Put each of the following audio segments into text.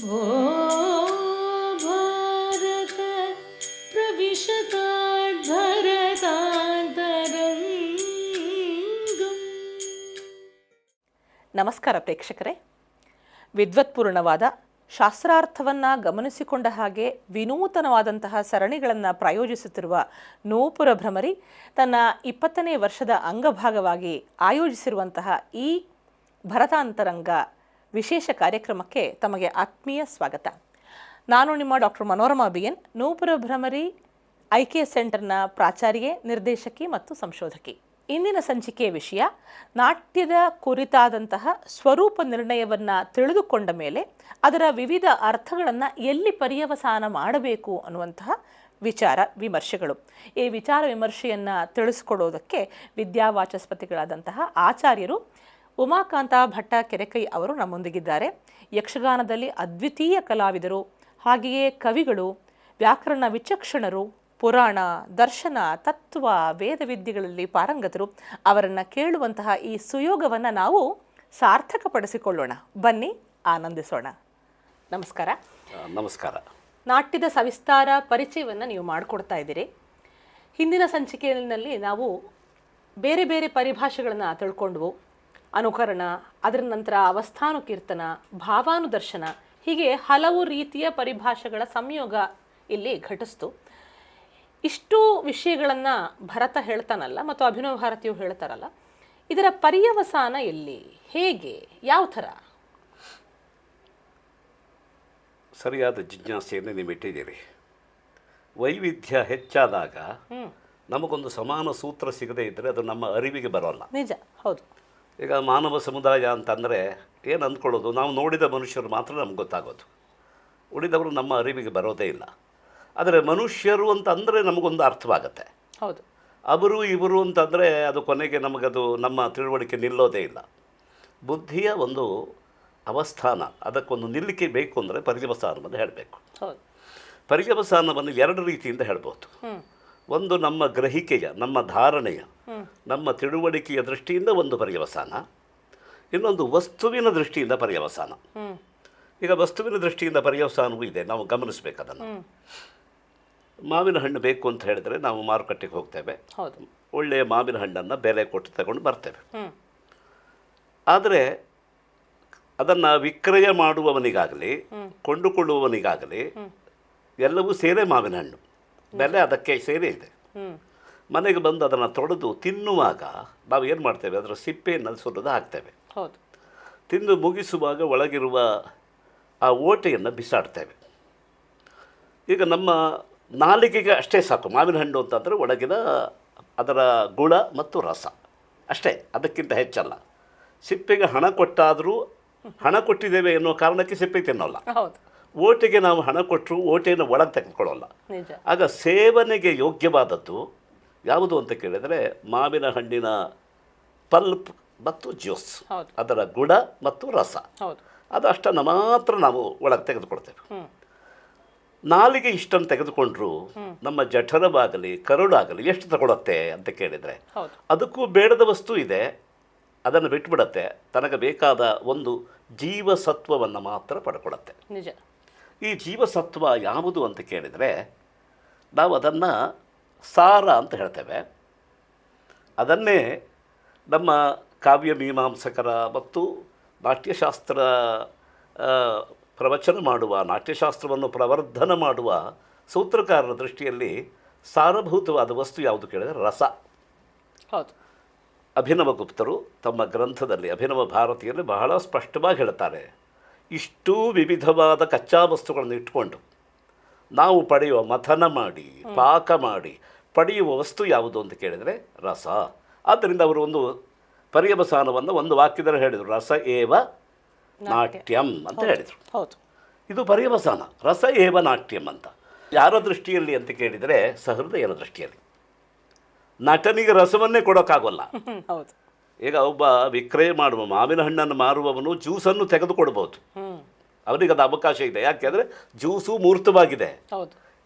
भो भारत प्रविशताद्भरतान्तरङ्गम् ನಮಸ್ಕಾರ ಪ್ರೇಕ್ಷಕರೇ ವಿದ್ವತ್ಪೂರ್ಣವಾದ ಶಾಸ್ತ್ರಾರ್ಥವನ್ನು ಗಮನಿಸಿಕೊಂಡ ಹಾಗೆ ವಿನೂತನವಾದಂತಹ ಸರಣಿಗಳನ್ನು ಪ್ರಾಯೋಜಿಸುತ್ತಿರುವ ನೂಪುರ ಭ್ರಮರಿ ತನ್ನ ಇಪ್ಪತ್ತನೇ ವರ್ಷದ ಅಂಗಭಾಗವಾಗಿ ಆಯೋಜಿಸಿರುವಂತಹ ಈ ಭರತಾಂತರಂಗ ವಿಶೇಷ ಕಾರ್ಯಕ್ರಮಕ್ಕೆ ತಮಗೆ ಆತ್ಮೀಯ ಸ್ವಾಗತ. ನಾನು ನಿಮ್ಮ doctor Manorama B N Nupura Bhramari ಐಕೆ ಸೆಂಟರ್ನ ಪ್ರಾಚಾರ್ಯೆ, ನಿರ್ದೇಶಕಿ ಮತ್ತು ಸಂಶೋಧಕಿ. ಇಂದಿನ ಸಂಚಿಕೆಯ ವಿಷಯ, ನಾಟ್ಯದ ಕುರಿತಾದಂತಹ ಸ್ವರೂಪ ನಿರ್ಣಯವನ್ನು ತಿಳಿದುಕೊಂಡ ಮೇಲೆ ಅದರ ವಿವಿಧ ಅರ್ಥಗಳನ್ನು ಎಲ್ಲಿ ಪರ್ಯವಸಾನ ಮಾಡಬೇಕು ಅನ್ನುವಂತಹ ವಿಚಾರ, ವಿಮರ್ಶೆಗಳು. ಈ ವಿಚಾರ ವಿಮರ್ಶೆಯನ್ನು ತಿಳಿಸ್ಕೊಡೋದಕ್ಕೆ ವಿದ್ಯಾವಾಚಸ್ಪತಿಗಳಾದಂತಹ ಆಚಾರ್ಯರು ಉಮಾಕಾಂತ ಭಟ್ಟ ಕೆರೆಕೈ ಅವರು ನಮ್ಮೊಂದಿಗಿದ್ದಾರೆ. ಯಕ್ಷಗಾನದಲ್ಲಿ ಅದ್ವಿತೀಯ ಕಲಾವಿದರು ಹಾಗೆಯೇ ಕವಿಗಳು ವ್ಯಾಕರಣ ವಿಚಕ್ಷಣರು ಪುರಾಣ ದರ್ಶನ ತತ್ವ ವೇದವಿದ್ಯೆಗಳಲ್ಲಿ ಪಾರಂಗತರು. ಅವರನ್ನು ಕೇಳುವಂತಹ ಈ ಸುಯೋಗವನ್ನು ನಾವು ಸಾರ್ಥಕಪಡಿಸಿಕೊಳ್ಳೋಣ. ಬನ್ನಿ ಆನಂದಿಸೋಣ. ನಮಸ್ಕಾರ. ನಮಸ್ಕಾರ. ನಾಟ್ಯದ ಸವಿಸ್ತಾರ ಪರಿಚಯವನ್ನು ನೀವು ಮಾಡಿಕೊಡ್ತಾ ಇದ್ದೀರಿ. ಹಿಂದಿನ ಸಂಚಿಕೆಯಲ್ಲಿ ನಾವು ಬೇರೆ ಬೇರೆ ಪರಿಭಾಷೆಗಳನ್ನು ತಿಳ್ಕೊಂಡ್ವು. ಅನುಕರಣ ಅದರ ನಂತರ ಅವಸ್ಥಾನು ಕೀರ್ತನ ಭಾವಾನುದರ್ಶನ ಹೀಗೆ ಹಲವು ರೀತಿಯ ಪರಿಭಾಷೆಗಳ ಸಂಯೋಗ ಇಲ್ಲಿ ಘಟಿಸ್ತು. ಇಷ್ಟು ವಿಷಯಗಳನ್ನು ಭರತ ಹೇಳ್ತಾನಲ್ಲ ಮತ್ತು ಅಭಿನವ ಭಾರತಿಯು ಹೇಳ್ತಾರಲ್ಲ ಇದರ ಪರ್ಯವಸಾನ ಎಲ್ಲಿ? ಹೇಗೆ? ಯಾವ ಥರ? ಸರಿಯಾದ ಜಿಜ್ಞಾಸೆಯನ್ನು ನೀವು ಇಟ್ಟಿದ್ದೀರಿ. ವೈವಿಧ್ಯ ಹೆಚ್ಚಾದಾಗ ನಮಗೊಂದು ಸಮಾನ ಸೂತ್ರ ಸಿಗದೇ ಇದ್ದರೆ ಅದು ನಮ್ಮ ಅರಿವಿಗೆ ಬರೋಲ್ಲ. ನಿಜ ಹೌದು. ಈಗ ಮಾನವ ಸಮುದಾಯ ಅಂತಂದರೆ ಏನು ಅಂದ್ಕೊಳ್ಳೋದು? ನಾವು ನೋಡಿದ ಮನುಷ್ಯರು ಮಾತ್ರ ನಮ್ಗೆ ಗೊತ್ತಾಗೋದು. ಉಳಿದವರು ನಮ್ಮ ಅರಿವಿಗೆ ಬರೋದೇ ಇಲ್ಲ. ಆದರೆ ಮನುಷ್ಯರು ಅಂತಂದರೆ ನಮಗೊಂದು ಅರ್ಥವಾಗತ್ತೆ. ಹೌದು. ಅವರು ಇವರು ಅಂತಂದರೆ ಅದು ಕೊನೆಗೆ ನಮಗದು ನಮ್ಮ ತಿಳುವಳಿಕೆ ನಿಲ್ಲೋದೇ ಇಲ್ಲ. ಬುದ್ಧಿಯ ಒಂದು ಅವಸ್ಥಾನ ಅದಕ್ಕೊಂದು ನಿಲ್ಲಿಕೆ ಬೇಕು ಅಂದರೆ ಪರ್ಯವಸಾನವನ್ನು ಹೇಳಬೇಕು. ಹೌದು. ಪರ್ಯವಸಾನವನ್ನು ಎರಡು ರೀತಿಯಿಂದ ಹೇಳ್ಬೋದು. ಒಂದು ನಮ್ಮ ಗ್ರಹಿಕೆಯ ನಮ್ಮ ಧಾರಣೆಯ ನಮ್ಮ ತಿಳುವಳಿಕೆಯ ದೃಷ್ಟಿಯಿಂದ ಒಂದು ಪರ್ಯವಸಾನ ಇನ್ನೊಂದು ವಸ್ತುವಿನ ದೃಷ್ಟಿಯಿಂದ ಪರ್ಯವಸಾನ. ಈಗ ವಸ್ತುವಿನ ದೃಷ್ಟಿಯಿಂದ ಪರ್ಯವಸಾನವೂ ಇದೆ ನಾವು ಗಮನಿಸಬೇಕು ಅದನ್ನು. ಮಾವಿನ ಹಣ್ಣು ಬೇಕು ಅಂತ ಹೇಳಿದ್ರೆ ನಾವು ಮಾರುಕಟ್ಟೆಗೆ ಹೋಗ್ತೇವೆ. ಒಳ್ಳೆಯ ಮಾವಿನ ಹಣ್ಣನ್ನು ಬೆಲೆ ಕೊಟ್ಟು ತಗೊಂಡು ಬರ್ತೇವೆ. ಆದರೆ ಅದನ್ನು ವಿಕ್ರಯ ಮಾಡುವವನಿಗಾಗಲಿ ಕೊಂಡುಕೊಳ್ಳುವವನಿಗಾಗಲಿ ಎಲ್ಲವೂ ಸೇರೆ ಮಾವಿನ ಹಣ್ಣು. ಬೆಲೆ ಅದಕ್ಕೆ ಸೇರೆ ಇದೆ. ಮನೆಗೆ ಬಂದು ಅದನ್ನು ತೊಳೆದು ತಿನ್ನುವಾಗ ನಾವು ಏನು ಮಾಡ್ತೇವೆ? ಅದರ ಸಿಪ್ಪೆಯನ್ನು ಸುರಿದು ಹಾಕ್ತೇವೆ. ಹೌದು. ತಿಂದು ಮುಗಿಸುವಾಗ ಒಳಗಿರುವ ಆ ಓಟೆಯನ್ನು ಬಿಸಾಡ್ತೇವೆ. ಈಗ ನಮ್ಮ ನಾಲಿಗೆಗೆ ಅಷ್ಟೇ ಸಾಕು. ಮಾವಿನ ಹಣ್ಣು ಅಂತಂದರೆ ಒಳಗಿನ ಅದರ ಗುಣ ಮತ್ತು ರಸ. ಅಷ್ಟೇ ಅದಕ್ಕಿಂತ ಹೆಚ್ಚಲ್ಲ. ಸಿಪ್ಪೆಗೆ ಹಣ ಕೊಟ್ಟಾದರೂ ಹಣ ಕೊಟ್ಟಿದ್ದೇವೆ ಎನ್ನುವ ಕಾರಣಕ್ಕೆ ಸಿಪ್ಪೆ ತಿನ್ನೋಲ್ಲ. ಹೌದು. ಓಟೆಗೆ ನಾವು ಹಣ ಕೊಟ್ಟರು ಓಟೆಯನ್ನು ಒಳಗೆ ತೆಗೆದುಕೊಳ್ಳೋಲ್ಲ. ಆಗ ಸೇವನೆಗೆ ಯೋಗ್ಯವಾದದ್ದು ಯಾವುದು ಅಂತ ಕೇಳಿದರೆ ಮಾವಿನ ಹಣ್ಣಿನ ಪಲ್ಪ್ ಮತ್ತು ಜ್ಯೂಸ್ ಅದರ ಗುಣ ಮತ್ತು ರಸ. ಅದು ಅಷ್ಟನ್ನು ಮಾತ್ರ ನಾವು ಒಳಗೆ ತೆಗೆದುಕೊಳ್ತೇವೆ. ನಾಲಿಗೆ ಇಷ್ಟನ್ನು ತೆಗೆದುಕೊಂಡ್ರು ನಮ್ಮ ಜಠರವಾಗಲಿ ಕರುಳಾಗಲಿ ಎಷ್ಟು ತಗೊಳತ್ತೆ ಅಂತ ಕೇಳಿದರೆ ಅದಕ್ಕೂ ಬೇಡದ ವಸ್ತು ಇದೆ ಅದನ್ನು ಬಿಟ್ಟುಬಿಡತ್ತೆ ತನಗೆ ಬೇಕಾದ ಒಂದು ಜೀವಸತ್ವವನ್ನು ಮಾತ್ರ ಪಡ್ಕೊಳತ್ತೆ. ನಿಜ. ಈ ಜೀವಸತ್ವ ಯಾವುದು ಅಂತ ಕೇಳಿದರೆ ನಾವು ಅದನ್ನು ಸಾರ ಅಂತ ಹೇಳ್ತೇವೆ. ಅದನ್ನೇ ನಮ್ಮ ಕಾವ್ಯ ಮೀಮಾಂಸಕರ ಮತ್ತು ನಾಟ್ಯಶಾಸ್ತ್ರ ಪ್ರವಚನ ಮಾಡುವ ನಾಟ್ಯಶಾಸ್ತ್ರವನ್ನು ಪ್ರವರ್ಧನ ಮಾಡುವ ಸೂತ್ರಕಾರರ ದೃಷ್ಟಿಯಲ್ಲಿ ಸಾರಭೂತವಾದ ವಸ್ತು ಯಾವುದು ಕೇಳಿದರೆ ರಸ. ಹೌದು. ಅಭಿನವ ಗುಪ್ತರು ತಮ್ಮ ಗ್ರಂಥದಲ್ಲಿ ಅಭಿನವ ಭಾರತೀಯರಲ್ಲಿ ಬಹಳ ಸ್ಪಷ್ಟವಾಗಿ ಹೇಳ್ತಾರೆ. ಇಷ್ಟೂ ವಿವಿಧವಾದ ಕಚ್ಚಾ ವಸ್ತುಗಳನ್ನು ಇಟ್ಕೊಂಡು ನಾವು ಪಡೆಯುವ ಮಥನ ಮಾಡಿ ಪಾಕ ಮಾಡಿ ಪಡೆಯುವ ವಸ್ತು ಯಾವುದು ಅಂತ ಕೇಳಿದರೆ ರಸ. ಆದ್ದರಿಂದ ಅವರು ಒಂದು ಪರ್ಯವಸಾನವನ್ನು ಒಂದು ವಾಕ್ಯದಲ್ಲಿ ಹೇಳಿದರು. ರಸ ಏವ ನಾಟ್ಯಂ ಅಂತ ಹೇಳಿದರು. ಹೌದು. ಇದು ಪರ್ಯವಸಾನ ರಸ ಏವ ನಾಟ್ಯಂ ಅಂತ. ಯಾರ ದೃಷ್ಟಿಯಲ್ಲಿ ಅಂತ ಕೇಳಿದರೆ ಸಹೃದಯನ ದೃಷ್ಟಿಯಲ್ಲಿ. ನಟನಿಗೆ ರಸವನ್ನೇ ಕೊಡೋಕ್ಕಾಗೋಲ್ಲ. ಹೌದು. ಈಗ ಒಬ್ಬ ವಿಕ್ರಯ ಮಾಡುವ ಮಾವಿನ ಹಣ್ಣನ್ನು ಮಾರುವವನು ಜ್ಯೂಸನ್ನು ತೆಗೆದುಕೊಡ್ಬೋದು. ಅವನಿಗೆ ಅದು ಅವಕಾಶ ಇದೆ. ಯಾಕೆಂದರೆ ಜ್ಯೂಸು ಮೂರ್ತವಾಗಿದೆ.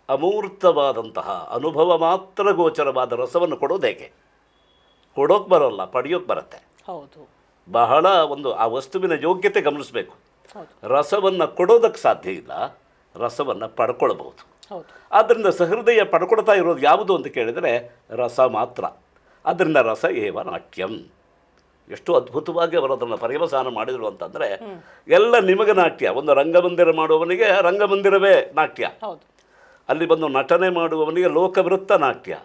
ಅಮೂರ್ತವಾದಂತಹ ಅನುಭವ ಮಾತ್ರ ಗೋಚರವಾದ ರಸವನ್ನು ಕೊಡೋದು ಹೇಗೆ? ಕೊಡೋಕೆ ಬರೋಲ್ಲ ಪಡೆಯೋಕೆ ಬರುತ್ತೆ. ಹೌದು. ಬಹಳ ಒಂದು ಆ ವಸ್ತುವಿನ ಯೋಗ್ಯತೆ ಗಮನಿಸಬೇಕು. ರಸವನ್ನು ಕೊಡೋದಕ್ಕೆ ಸಾಧ್ಯ ಇಲ್ಲ ರಸವನ್ನು ಪಡ್ಕೊಳ್ಬಹುದು. ಹೌದು. ಆದ್ದರಿಂದ ಸಹೃದಯ ಪಡ್ಕೊಳ್ತಾ ಇರೋದು ಯಾವುದು ಅಂತ ಕೇಳಿದರೆ ರಸ ಮಾತ್ರ. ಅದರಿಂದ ರಸ ಏವ ನಾಟ್ಯಂ. ಎಷ್ಟು ಅದ್ಭುತವಾಗಿ ಅವರು ಅದನ್ನು ಪರ್ಯವಸಾನ ಮಾಡಿದರು ಅಂತಂದರೆ ಎಲ್ಲ ನಿಮಗೆ ನಾಟ್ಯ. ಒಂದು ರಂಗಮಂದಿರ ಮಾಡುವವನಿಗೆ ರಂಗಮಂದಿರವೇ ನಾಟ್ಯ. ಅಲ್ಲಿ ಬಂದು ನಟನೆ ಮಾಡುವವನಿಗೆ ಲೋಕವೃತ್ತ ನಾಟ್ಯ.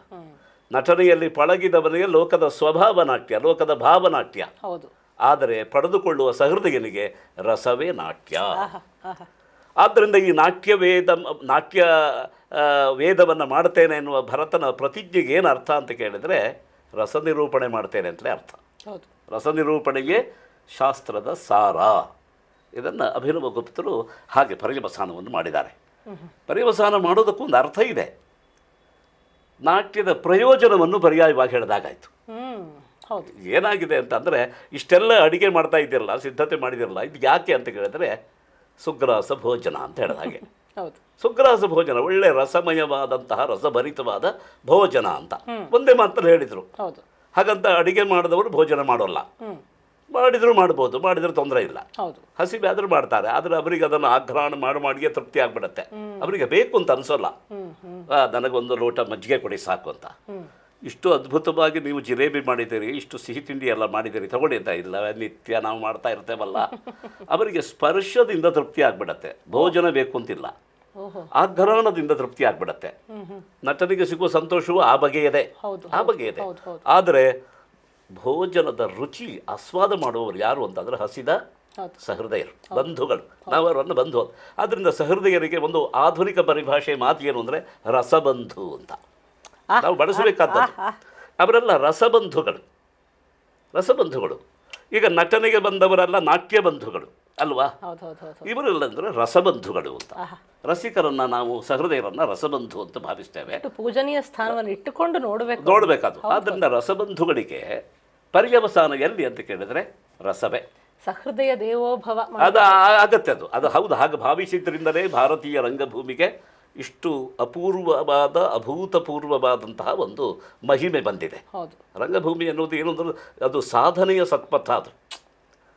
ನಟನೆಯಲ್ಲಿ ಪಳಗಿದವನಿಗೆ ಲೋಕದ ಸ್ವಭಾವ ನಾಟ್ಯ ಲೋಕದ ಭಾವನಾಟ್ಯ ಹೌದು. ಆದರೆ ಪಡೆದುಕೊಳ್ಳುವ ಸಹೃದಯನಿಗೆ ರಸವೇ ನಾಟ್ಯ. ಆದ್ದರಿಂದ ಈ ನಾಟ್ಯ ವೇದ ನಾಟ್ಯ ವೇದವನ್ನು ಮಾಡ್ತೇನೆ ಎನ್ನುವ ಭರತನ ಪ್ರತಿಜ್ಞೆಗೆ ಏನು ಅರ್ಥ ಅಂತ ಕೇಳಿದರೆ ರಸ ನಿರೂಪಣೆ ಮಾಡ್ತೇನೆ ಅಂತಲೇ ಅರ್ಥ. ಹೌದು. ರಸ ನಿರೂಪಣೆಗೆ ಶಾಸ್ತ್ರದ ಸಾರ. ಇದನ್ನು ಅಭಿನವ ಗುಪ್ತರು ಹಾಗೆ ಪರ್ಯವಸಾನವನ್ನು ಮಾಡಿದ್ದಾರೆ. ಪರ್ಯವಸಾನ ಮಾಡೋದಕ್ಕೂ ಒಂದು ಅರ್ಥ ಇದೆ. ನಾಟ್ಯದ ಪ್ರಯೋಜನವನ್ನು ಪರ್ಯಾಯವಾಗಿ ಹೇಳಿದಾಗಾಯಿತು. ಹೌದು. ಏನಾಗಿದೆ ಅಂತಂದರೆ ಇಷ್ಟೆಲ್ಲ ಅಡುಗೆ ಮಾಡ್ತಾ ಇದ್ದಿರಲ್ಲ ಸಿದ್ಧತೆ ಮಾಡಿದಿರಲ್ಲ ಇದು ಯಾಕೆ ಅಂತ ಕೇಳಿದ್ರೆ ಸುಗ್ರಾಸ ಭೋಜನ ಅಂತ ಹೇಳಿದ ಹಾಗೆ. ಹೌದು. ಸುಗ್ರಾಸ ಭೋಜನ ಒಳ್ಳೆ ರಸಮಯವಾದಂತಹ ರಸಭರಿತವಾದ ಭೋಜನ ಅಂತ. ಒಂದೇ ಮಾತಲ್ಲಿ ಹೇಳಿದರು. ಹೌದು. ಹಾಗಂತ ಅಡುಗೆ ಮಾಡಿದವರು ಭೋಜನ ಮಾಡೋಲ್ಲ. ಮಾಡಿದರೂ ಮಾಡ್ಬೋದು ಮಾಡಿದರೂ ತೊಂದರೆ ಇಲ್ಲ. ಹಸಿವೆ ಆದರೂ ಮಾಡ್ತಾರೆ ಆದರೆ ಅವರಿಗೆ ಅದನ್ನು ಆಗ್ರಹಣ ಮಾಡಿ ಮಾಡಿಯೇ ತೃಪ್ತಿ ಆಗ್ಬಿಡತ್ತೆ. ಅವರಿಗೆ ಬೇಕು ಅಂತ ಅನಿಸೋಲ್ಲ. ನನಗೊಂದು ಲೋಟ ಮಜ್ಜಿಗೆ ಕೊಡಿ ಸಾಕು ಅಂತ. ಇಷ್ಟು ಅದ್ಭುತವಾಗಿ ನೀವು ಜಿಲೇಬಿ ಮಾಡಿದ್ದೀರಿ ಇಷ್ಟು ಸಿಹಿ ತಿಂಡಿ ಎಲ್ಲ ಮಾಡಿದ್ದೀರಿ ತಗೊಳ್ಳಿ ಅಂತ. ಇಲ್ಲ ನಿತ್ಯ ನಾವು ಮಾಡ್ತಾ ಇರ್ತೇವಲ್ಲ. ಅವರಿಗೆ ಸ್ಪರ್ಶದಿಂದ ತೃಪ್ತಿ ಆಗ್ಬಿಡತ್ತೆ. ಭೋಜನ ಬೇಕು ಅಂತಿಲ್ಲ. ಓಹೋ. ಆಗ್ರಹಣದಿಂದ ತೃಪ್ತಿ ಆಗ್ಬಿಡತ್ತೆ. ನಟನಿಗೆ ಸಿಗುವ ಸಂತೋಷವೂ ಆ ಬಗೆಯದೇ. ಆ ಬಗೆಯದೇ. ಆದರೆ ಭೋಜನದ ರುಚಿ ಆಸ್ವಾದ ಮಾಡುವವರು ಯಾರು ಅಂತಂದ್ರೆ ಹಸಿದ ಹೌದು. ಸಹೃದಯರು ಬಂಧುಗಳು. ನಾವು ಅವರನ್ನು ಬಂಧು. ಆದ್ದರಿಂದ ಸಹೃದಯರಿಗೆ ಒಂದು ಆಧುನಿಕ ಪರಿಭಾಷೆ ಮಾತು ಏನು ಅಂದರೆ ರಸಬಂಧು ಅಂತ. ನಾವು ಬಳಸಬೇಕಾದ. ಅವರೆಲ್ಲ ರಸಬಂಧುಗಳು. ರಸಬಂಧುಗಳು. ಈಗ ನಟನೆಗೆ ಬಂದವರೆಲ್ಲ ನಾಟ್ಯ ಬಂಧುಗಳು. ಅಲ್ವಾ? ಇವರು ಅಂದರೆ ರಸಬಂಧುಗಳು ಅಂತ. ರಸಿಕರನ್ನ ನಾವು ಸಹೃದಯರನ್ನ ರಸಬಂಧು ಅಂತ ಭಾವಿಸ್ತೇವೆ. ಪೂಜನೀಯ ಸ್ಥಾನವನ್ನು ಇಟ್ಟುಕೊಂಡು ನೋಡಬೇಕು ನೋಡಬೇಕಾದ್ರು. ಆದ್ದರಿಂದ ರಸಬಂಧುಗಳಿಗೆ ಪರ್ಯವಸಾನ ಎಲ್ಲಿ ಅಂತ ಕೇಳಿದ್ರೆ ರಸವೇ. ಸಹೃದಯ ದೇವೋಭವ ಅದು ಆಗತ್ತೆ ಅದು. ಅದು ಹೌದು. ಹಾಗೆ ಭಾವಿಸಿದ್ರಿಂದಲೇ ಭಾರತೀಯ ರಂಗಭೂಮಿಗೆ ಇಷ್ಟು ಅಪೂರ್ವವಾದ ಅಭೂತಪೂರ್ವವಾದಂತಹ ಒಂದು ಮಹಿಮೆ ಬಂದಿದೆ. ಹೌದು. ರಂಗಭೂಮಿ ಅನ್ನೋದು ಏನು ಅಂದ್ರೆ ಅದು ಸಾಧನೆಯ ಸತ್ಪಥ ಅದು.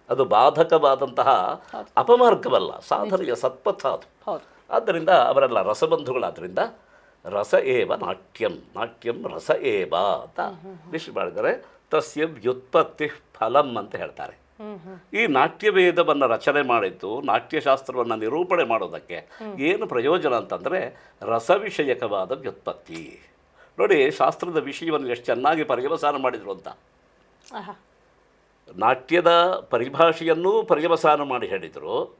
ಅದು ಬಾಧಕವಾದಂತಹ ಅಪಮಾರ್ಗವಲ್ಲ ಸಾಧನೆಯ ಸತ್ಪಥ ಅದು ಆದ್ದರಿಂದ ಅವರೆಲ್ಲ ರಸಬಂಧುಗಳಾದ್ದರಿಂದ ರಸ ಏವ ನಾಟ್ಯಂ ನಾಟ್ಯಂ ರಸ ಏವ ಅಂತ ವಿಶ್ ಮಾಡಿದರೆ ತಸ್ಯ ವ್ಯುತ್ಪತ್ತಿ ಫಲಂ ಅಂತ ಹೇಳ್ತಾರೆ. ಈ ನಾಟ್ಯವೇದವನ್ನು ರಚನೆ ಮಾಡಿದ್ದು ನಾಟ್ಯಶಾಸ್ತ್ರವನ್ನು ನಿರೂಪಣೆ ಮಾಡೋದಕ್ಕೆ ಏನು ಪ್ರಯೋಜನ ಅಂತಂದರೆ ರಸವಿಷಯಕವಾದ ವ್ಯುತ್ಪತ್ತಿ. ನೋಡಿ ಶಾಸ್ತ್ರದ ವಿಷಯವನ್ನು ಎಷ್ಟು ಚೆನ್ನಾಗಿ ಪರ್ಯವಸಾನ ಮಾಡಿದರು ಅಂತ. ನಾಟ್ಯದ ಪರಿಭಾಷೆಯನ್ನೂ ಪರ್ಯವಸಾನ ಮಾಡಿ ಹೇಳಿದರು.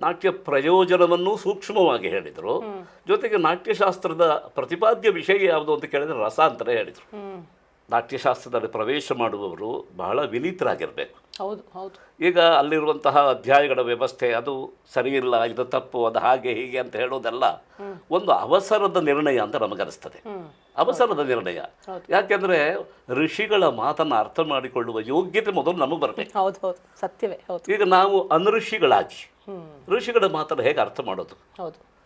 ನಾಟ್ಯ ಪ್ರಯೋಜನವನ್ನು ಸೂಕ್ಷ್ಮವಾಗಿ ಹೇಳಿದರು. ಜೊತೆಗೆ ನಾಟ್ಯಶಾಸ್ತ್ರದ ಪ್ರತಿಪಾದ್ಯ ವಿಷಯ ಯಾವುದು ಅಂತ ಕೇಳಿದರೆ ರಸ ಅಂತಲೇ ಹೇಳಿದರು. ನಾಟ್ಯಶಾಸ್ತ್ರದಲ್ಲಿ ಪ್ರವೇಶ ಮಾಡುವವರು ಬಹಳ ವಿನೀತರಾಗಿರಬೇಕು. ಹೌದು ಹೌದು. ಈಗ ಅಲ್ಲಿರುವಂತಹ ಅಧ್ಯಾಯಗಳ ವ್ಯವಸ್ಥೆ ಅದು ಸರಿಯಿಲ್ಲ ಇದು ತಪ್ಪು ಅದು ಹಾಗೆ ಹೀಗೆ ಅಂತ ಹೇಳೋದೆಲ್ಲ ಒಂದು ಅವಸರದ ನಿರ್ಣಯ ಅಂತ ನಮಗನಿಸ್ತದೆ ಅವಸರದ ನಿರ್ಣಯ. ಯಾಕೆಂದ್ರೆ ಋಷಿಗಳ ಮಾತನ್ನು ಅರ್ಥ ಮಾಡಿಕೊಳ್ಳುವ ಯೋಗ್ಯತೆ ಮೊದಲು ನಮಗೆ ಬರಬೇಕು. ಹೌದು ಹೌದು. ಸತ್ಯವೇ ಹೌದು. ಈಗ ನಾವು ಅನಋಷಿಗಳಾಗಿ. ಋಷಿಗಳ ಮಾತನ್ನು ಹೇಗೆ ಅರ್ಥ ಮಾಡೋದು? ಹೌದು.